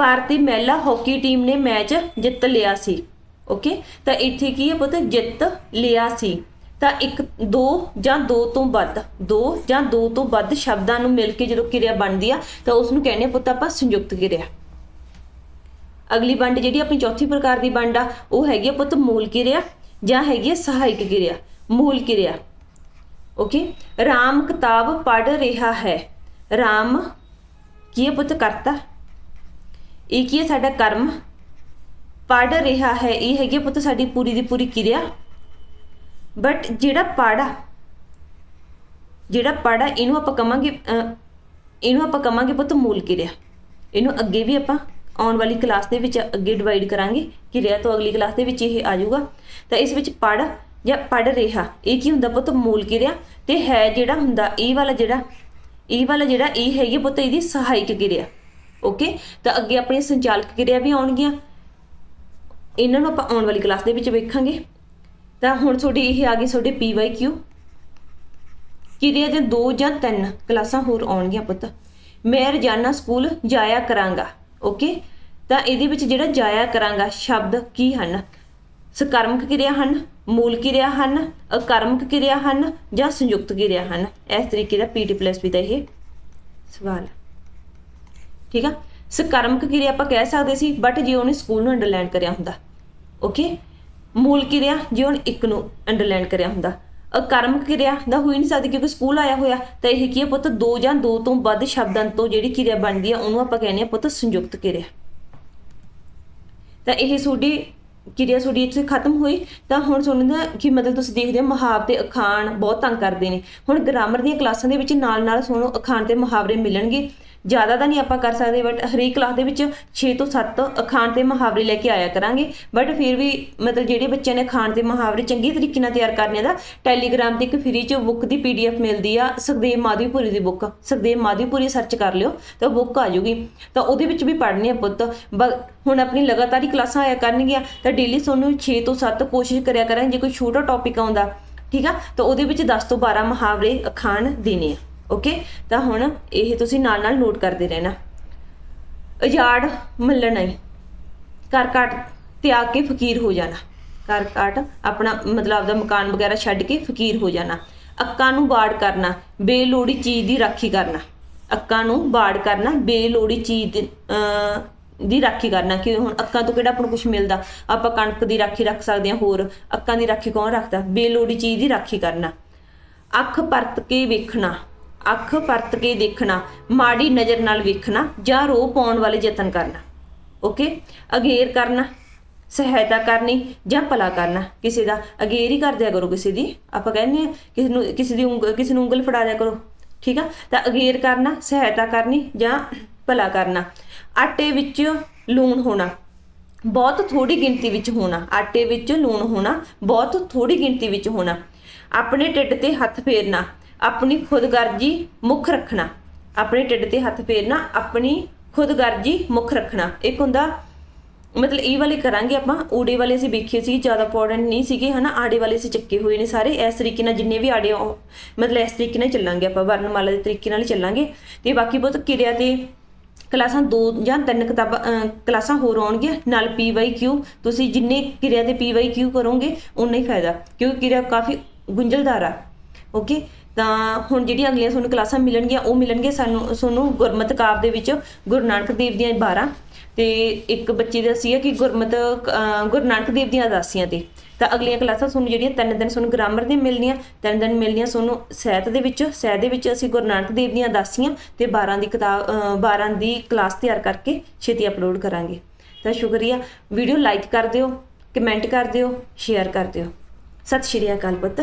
ਭਾਰਤੀ ਮਹਿਲਾ ਹਾਕੀ ਟੀਮ ਨੇ ਮੈਚ ਜਿੱਤ ਲਿਆ ਸੀ। ਓਕੇ ਤਾਂ ਇੱਥੇ ਕੀ ਹੈ ਪੁੱਤ? ਜਿੱਤ ਲਿਆ ਸੀ। ਤਾਂ ਇੱਕ ਦੋ ਜਾਂ ਦੋ ਤੋਂ ਵੱਧ, ਦੋ ਜਾਂ ਦੋ ਤੋਂ ਵੱਧ ਸ਼ਬਦਾਂ ਨੂੰ ਮਿਲ ਕੇ ਜਦੋਂ ਕਿਰਿਆ ਬਣਦੀ ਆ, ਤਾਂ ਉਸ ਨੂੰ ਕਹਿੰਦੇ ਆ ਪੁੱਤ ਆਪਾਂ ਸੰਯੁਕਤ ਕਿਰਿਆ। ਅਗਲੀ ਵੰਡ ਜਿਹੜੀ ਆਪਣੀ ਚੌਥੀ ਪ੍ਰਕਾਰ ਦੀ ਵੰਡ ਆ, ਉਹ ਹੈਗੀ ਆ ਪੁੱਤ ਮੂਲ ਕਿਰਿਆ ਜਾਂ ਹੈਗੀ ਆ ਸਹਾਇਕ ਕਿਰਿਆ, ਮੂਲ ਕਿਰਿਆ। ਓਕੇ ਰਾਮ ਕਿਤਾਬ ਪੜ ਰਿਹਾ ਹੈ। ਰਾਮ ਕੀ ਹੈ ਪੁੱਤ? ਕਰਤਾ। ਇਹ ਕੀ ਹੈ? ਸਾਡਾ ਕਰਮ ਪੜ ਰਿਹਾ ਹੈ। ਇਹ ਹੈਗੀ ਆ ਪੁੱਤ ਸਾਡੀ ਪੂਰੀ ਦੀ ਪੂਰੀ ਕਿਰਿਆ। ਬਟ ਜਿਹੜਾ ਪੜਾ ਜਿਹੜਾ ਪੜਾ ਇਹਨੂੰ ਆਪਾਂ ਕਵਾਂਗੇ ਇਹਨੂੰ ਆਪਾਂ ਕਵਾਂਗੇ ਪੁੱਤ ਮੂਲ ਕਿਰਿਆ। ਇਹਨੂੰ ਅੱਗੇ ਵੀ ਆਪਾਂ ਆਉਣ ਵਾਲੀ ਕਲਾਸ ਦੇ ਵਿੱਚ ਅੱਗੇ ਡਿਵਾਈਡ ਕਰਾਂਗੇ ਕਿਰਿਆ ਤੋਂ ਅਗਲੀ ਕਲਾਸ ਦੇ ਵਿੱਚ ਇਹ ਆ ਜਾਊਗਾ। ਤਾਂ ਇਸ ਵਿੱਚ ਪੜ ਜਾਂ ਪੜ ਰਿਹਾ, ਇਹ ਕੀ ਹੁੰਦਾ ਪੁੱਤ? ਮੂਲ ਕਿਰਿਆ। ਤੇ ਹੈ ਜਿਹੜਾ ਹੁੰਦਾ, ਇਹ ਵਾਲਾ ਜਿਹੜਾ, ਇਹ ਵਾਲਾ ਜਿਹੜਾ ਇਹ ਹੈਗੀ ਪੁੱਤ ਇਹਦੀ ਸਹਾਇਕ ਕਿਰਿਆ। ਓਕੇ ਤਾਂ ਅੱਗੇ ਆਪਣੀ ਸੰਚਾਲਕ ਕਿਰਿਆ ਵੀ ਆਉਣਗੀਆਂ। ਇਹਨਾਂ ਨੂੰ ਆਪਾਂ ਆਉਣ ਵਾਲੀ ਕਲਾਸ ਦੇ ਵਿੱਚ ਵੇਖਾਂਗੇ। ਤਾਂ ਹੁਣ ਤੁਹਾਡੀ ਇਹ ਆ ਗਈ ਤੁਹਾਡੇ PYQ ਕਿਰਿਆ ਦੇ ਦੋ ਜਾਂ ਤਿੰਨ ਕਲਾਸਾਂ ਹੋਰ ਆਉਣਗੀਆਂ ਪੁੱਤ। ਮੈਂ ਰੋਜ਼ਾਨਾ ਸਕੂਲ ਜਾਇਆ ਕਰਾਂਗਾ। ਓਕੇ ਤਾਂ ਇਹਦੇ ਵਿੱਚ ਜਿਹੜਾ ਜਾਇਆ ਕਰਾਂਗਾ, ਸ਼ਬਦ ਕੀ ਹਨ? ਸਕਰਮਕ ਕਿਰਿਆ ਹਨ, ਮੂਲ ਕਿਰਿਆ ਹਨ, ਅਕਰਮਕ ਕਿਰਿਆ ਹਨ ਜਾਂ ਸੰਯੁਕਤ ਕਿਰਿਆ ਹਨ? ਇਸ ਤਰੀਕੇ ਦਾ ਪੀਟੀ ਪਲੱਸ ਵੀ ਦਾ ਇਹ ਸਵਾਲ ਠੀਕ ਆ? ਸਕਰਮਕ ਕਿਰਿਆ ਆਪਾਂ ਕਹਿ ਸਕਦੇ ਸੀ ਬਟ ਜੇ ਉਹਨੇ ਸਕੂਲ ਨੂੰ ਅੰਡਰਲਾਈਨ ਕਰਿਆ ਹੁੰਦਾ ਓਕੇ ਮੂਲ ਕਿਰਿਆ ਜੇ ਉਹਨੇ ਇੱਕ ਨੂੰ ਅੰਡਰਲਾਈਨ ਕਰਿਆ ਹੁੰਦਾ। ਅਕਰਮਕ ਕਿਰਿਆ ਦਾ ਹੋਈ ਨਹੀਂ ਸਕਦੀ ਕਿਉਂਕਿ ਸਕੂਲ ਆਇਆ ਹੋਇਆ, ਤਾਂ ਇਹ ਕੀ ਹੈ ਪੁੱਤ? ਦੋ ਜਾਂ ਦੋ ਤੋਂ ਵੱਧ ਸ਼ਬਦਾਂ ਤੋਂ ਜਿਹੜੀ ਕਿਰਿਆ ਬਣਦੀ ਆ, ਉਹਨੂੰ ਆਪਾਂ ਕਹਿੰਦੇ ਆ ਪੁੱਤ ਸੰਯੁਕਤ ਕਿਰਿਆ। ਤਾਂ ਇਹ ਤੁਹਾਡੀ ਕਿਰਿਆ ਤੁਹਾਡੀ ਇੱਥੇ ਖਤਮ ਹੋਈ, ਤਾਂ ਹੁਣ ਤੁਹਾਨੂੰ ਨਾ ਕਿ ਮਤਲਬ ਤੁਸੀਂ ਦੇਖਦੇ ਹੋ, ਮੁਹਾਵਰੇ ਅਖਾਣ ਬਹੁਤ ਤੰਗ ਕਰਦੇ ਨੇ। ਹੁਣ ਗ੍ਰਾਮਰ ਦੀਆਂ ਕਲਾਸਾਂ ਦੇ ਵਿੱਚ ਨਾਲ ਨਾਲ ਤੁਹਾਨੂੰ ਅਖਾਣ ਤੇ ਮੁਹਾਵਰੇ ਮਿਲਣਗੇ। ਜ਼ਿਆਦਾ ਤਾਂ ਨਹੀਂ ਆਪਾਂ ਕਰ ਸਕਦੇ ਬਟ ਹਰੇਕ ਕਲਾਸ ਦੇ ਵਿੱਚ 6 ਤੋਂ 7 ਅਖਾਣ ਤੇ ਮੁਹਾਵਰੇ ਲੈ ਕੇ ਆਇਆ ਕਰਾਂਗੇ। ਬਟ ਫਿਰ ਵੀ ਮਤਲਬ ਜਿਹੜੇ ਬੱਚਿਆਂ ਨੇ ਅਖਾਣ ਤੇ ਮੁਹਾਵਰੇ ਚੰਗੇ ਤਰੀਕੇ ਨਾਲ ਤਿਆਰ ਕਰਨੇ ਦਾ ਟੈਲੀਗ੍ਰਾਮ ਤੇ ਇੱਕ ਫ੍ਰੀ ਚ ਬੁੱਕ ਦੀ ਪੀਡੀਐਫ ਮਿਲਦੀ ਆ, ਸੁਖਦੇਵ ਮਾਧਵੀਪੁਰੀ ਦੀ ਬੁੱਕ ਸੁਖਦੇਵ ਮਾਧਵੀਪੁਰੀ ਸਰਚ ਕਰ ਲਿਓ, ਤਾਂ ਬੁੱਕ ਆ ਜੂਗੀ। ਤਾਂ ਉਹਦੇ ਵਿੱਚ ਵੀ ਪੜ੍ਹਨੇ ਆ ਪੁੱਤ। ਬ- ਹੁਣ ਆਪਣੀ ਲਗਾਤਾਰ ਹੀ ਕਲਾਸਾਂ ਆਇਆ ਕਰਨਗੀਆਂ, ਤਾਂ ਡੇਲੀ ਤੁਹਾਨੂੰ 6 ਤੋਂ 7 ਕੋਸ਼ਿਸ਼ ਕਰਿਆ ਕਰਾਂਗੇ, ਜੇ ਕੋਈ ਛੋਟਾ ਟੌਪਿਕ ਆਉਂਦਾ, ਠੀਕ ਆ? ਤਾਂ ਉਹਦੇ ਵਿੱਚ 10 ਤੋਂ 12 ਮੁਹਾਵਰੇ ਅਖਾਣ ਦੇਣੇ ਆ। ਓਕੇ? ਤਾਂ ਹੁਣ ਇਹ ਤੁਸੀਂ ਨਾਲ ਨਾਲ ਨੋਟ ਕਰਦੇ ਰਹਿਣਾ। ਉਜਾੜ ਮੱਲਣਾ ਨਹੀਂ ਘਰ ਘਾਟ ਤਿਆਗ ਕੇ ਫਕੀਰ ਹੋ ਜਾਣਾ। ਘਰ ਘਾਟ ਆਪਣਾ ਮਤਲਬ ਆਪਦਾ ਮਕਾਨ ਵਗੈਰਾ ਛੱਡ ਕੇ ਫਕੀਰ ਹੋ ਜਾਣਾ। ਅੱਕਾਂ ਨੂੰ ਬਾੜ ਕਰਨਾ ਬੇਲੋੜੀ ਚੀਜ਼ ਦੀ ਰਾਖੀ ਕਰਨਾ। ਅੱਕਾਂ ਨੂੰ ਬਾੜ ਕਰਨਾ ਬੇਲੋੜੀ ਚੀਜ਼ ਦੀ, ਦੀ ਰਾਖੀ ਕਰਨਾ ਕਿ ਹੁਣ ਅੱਕਾਂ ਤੋਂ ਕਿਹੜਾ ਆਪਾਂ ਨੂੰ ਕੁਝ ਮਿਲਦਾ? ਆਪਾਂ ਕਣਕ ਦੀ ਰਾਖੀ ਰੱਖ ਸਕਦੇ ਹਾਂ ਹੋਰ। ਅੱਕਾਂ ਦੀ ਰਾਖੀ ਕੌਣ ਰੱਖਦਾ? ਬੇਲੋੜੀ ਚੀਜ਼ ਦੀ ਰਾਖੀ ਕਰਨਾ। ਅੱਖ ਪਰਤ ਕੇ ਵੇਖਣਾ। ਅੱਖ ਪਰਤ ਕੇ ਦੇਖਣਾ, ਮਾੜੀ ਨਜ਼ਰ ਨਾਲ ਵੇਖਣਾ, ਜਾਂ ਰੋ ਪਾਉਣ ਵਾਲੇ ਯਤਨ ਕਰਨਾ। ਓਕੇ ਅਗੇਰ ਕਰਨਾ, ਸਹਾਇਤਾ ਕਰਨੀ, ਜਾਂ ਭਲਾ ਕਰਨਾ। ਕਿਸੇ ਦਾ ਅਗੇਰ ਹੀ ਕਰ ਦਿਆ ਕਰੋ ਕਿਸੇ ਦੀ। ਆਪਾਂ ਕਹਿੰਦੇ ਆ ਕਿਸੇ ਨੂੰ, ਕਿਸੇ ਦੀ ਉਂਗਲ ਕਿਸੇ ਨੂੰ ਉਂਗਲ ਫੜਾ ਦਿਆ ਕਰੋ। ਠੀਕ ਆ? ਤਾਂ ਅਗੇਰ ਕਰਨਾ, ਸਹਾਇਤਾ ਕਰਨੀ, ਜਾਂ ਭਲਾ ਕਰਨਾ। ਆਟੇ ਵਿੱਚ ਲੂਣ ਹੋਣਾ, ਬਹੁਤ ਥੋੜੀ ਗਿਣਤੀ ਵਿੱਚ ਹੋਣਾ। ਆਟੇ ਵਿੱਚ ਲੂਣ ਹੋਣਾ, ਬਹੁਤ ਥੋੜੀ ਗਿਣਤੀ ਵਿੱਚ ਹੋਣਾ। ਆਪਣੇ ਢਿੱਡ ਤੇ ਹੱਥ ਫੇਰਨਾ। ਆਪਣੀ ਖੁਦਗਰਜੀ ਮੁੱਖ ਰੱਖਣਾ। ਆਪਣੇ ਢਿੱਡ ਤੇ ਹੱਥ ਫੇਰਨਾ ਆਪਣੀ ਖੁਦਗਰਜੀ ਮੁੱਖ ਰੱਖਣਾ। ਇੱਕ ਹੁੰਦਾ ਮਤਲਬ ਇਹ ਵਾਲੇ ਕਰਾਂਗੇ ਆਪਾਂ ਊੜੇ ਵਾਲੇ ਅਸੀਂ ਵੇਖੇ ਸੀ ਜ਼ਿਆਦਾ ਇੰਪੋਰਟੈਂਟ ਨਹੀਂ ਸੀਗੇ ਹਨਾ ਆੜੇ ਵਾਲੇ ਅਸੀਂ ਚੱਕੇ ਹੋਏ ਨੇ ਸਾਰੇ। ਇਸ ਤਰੀਕੇ ਨਾਲ ਜਿੰਨੇ ਵੀ ਆੜੇ ਆ, ਮਤਲਬ ਇਸ ਤਰੀਕੇ ਨਾਲ ਚੱਲਾਂਗੇ ਆਪਾਂ ਵਰਣਮਾਲਾ ਦੇ ਤਰੀਕੇ ਨਾਲ ਚੱਲਾਂਗੇ। ਤੇ ਬਾਕੀ ਬਹੁਤ ਕਿਰਿਆ ਤੇ ਕਲਾਸਾਂ ਦੋ ਜਾਂ ਤਿੰਨ ਕਿਤਾਬਾਂ ਕਲਾਸਾਂ ਹੋਰ ਆਉਣਗੀਆਂ ਨਾਲ PYQ ਤੁਸੀਂ ਜਿੰਨੇ ਕਿਰਿਆ ਤੇ PYQ ਕਰੋਗੇ ਉਨਾ ਹੀ ਫਾਇਦਾ ਕਿਉਂਕਿ ਕਿਰਿਆ ਕਾਫੀ ਗੁੰਝਲਦਾਰ ਆ ਓਕੇ ਤਾਂ ਹੁਣ ਜਿਹੜੀਆਂ ਅਗਲੀਆਂ ਤੁਹਾਨੂੰ ਕਲਾਸਾਂ ਮਿਲਣਗੀਆਂ ਉਹ ਮਿਲਣਗੇ ਸਾਨੂੰ ਤੁਹਾਨੂੰ ਗੁਰਮਤਿ ਕਾਵ ਦੇ ਵਿੱਚ ਗੁਰੂ ਨਾਨਕ ਦੇਵ ਦੀਆਂ 12 ਤੇ ਇੱਕ ਬੱਚੇ ਦਾ ਸੀ ਕਿ ਗੁਰਮਤਿ ਗੁਰੂ ਨਾਨਕ ਦੇਵ ਦੀਆਂ ਉਦਾਸੀਆਂ ਤੇ। ਤਾਂ ਅਗਲੀਆਂ ਕਲਾਸਾਂ ਤੁਹਾਨੂੰ ਜਿਹੜੀਆਂ ਤਿੰਨ ਦਿਨ ਤੁਹਾਨੂੰ ਗ੍ਰਾਮਰ ਦੀਆਂ ਮਿਲਣੀਆਂ ਤਿੰਨ ਦਿਨ ਮਿਲਣੀਆਂ ਤੁਹਾਨੂੰ ਸਹਿਤ ਦੇ ਵਿੱਚ ਸਹਿਤ ਦੇ ਵਿੱਚ ਅਸੀਂ ਗੁਰੂ ਨਾਨਕ ਦੇਵ ਦੀਆਂ ਉਦਾਸੀਆਂ ਤੇ 12 ਦੀ ਕਿਤਾਬ ਅਹ, 12 ਦੀ ਕਲਾਸ ਤਿਆਰ ਕਰਕੇ ਛੇਤੀ ਅਪਲੋਡ ਕਰਾਂਗੇ। ਤਾਂ ਸ਼ੁਕਰੀਆ। ਵੀਡੀਓ ਲਾਈਕ ਕਰ ਦਿਓ ਕਮੈਂਟ ਕਰ ਦਿਓ ਸ਼ੇਅਰ ਕਰ ਦਿਓ। ਸਤਿ ਸ਼੍ਰੀ ਅਕਾਲ ਪੁੱਤ।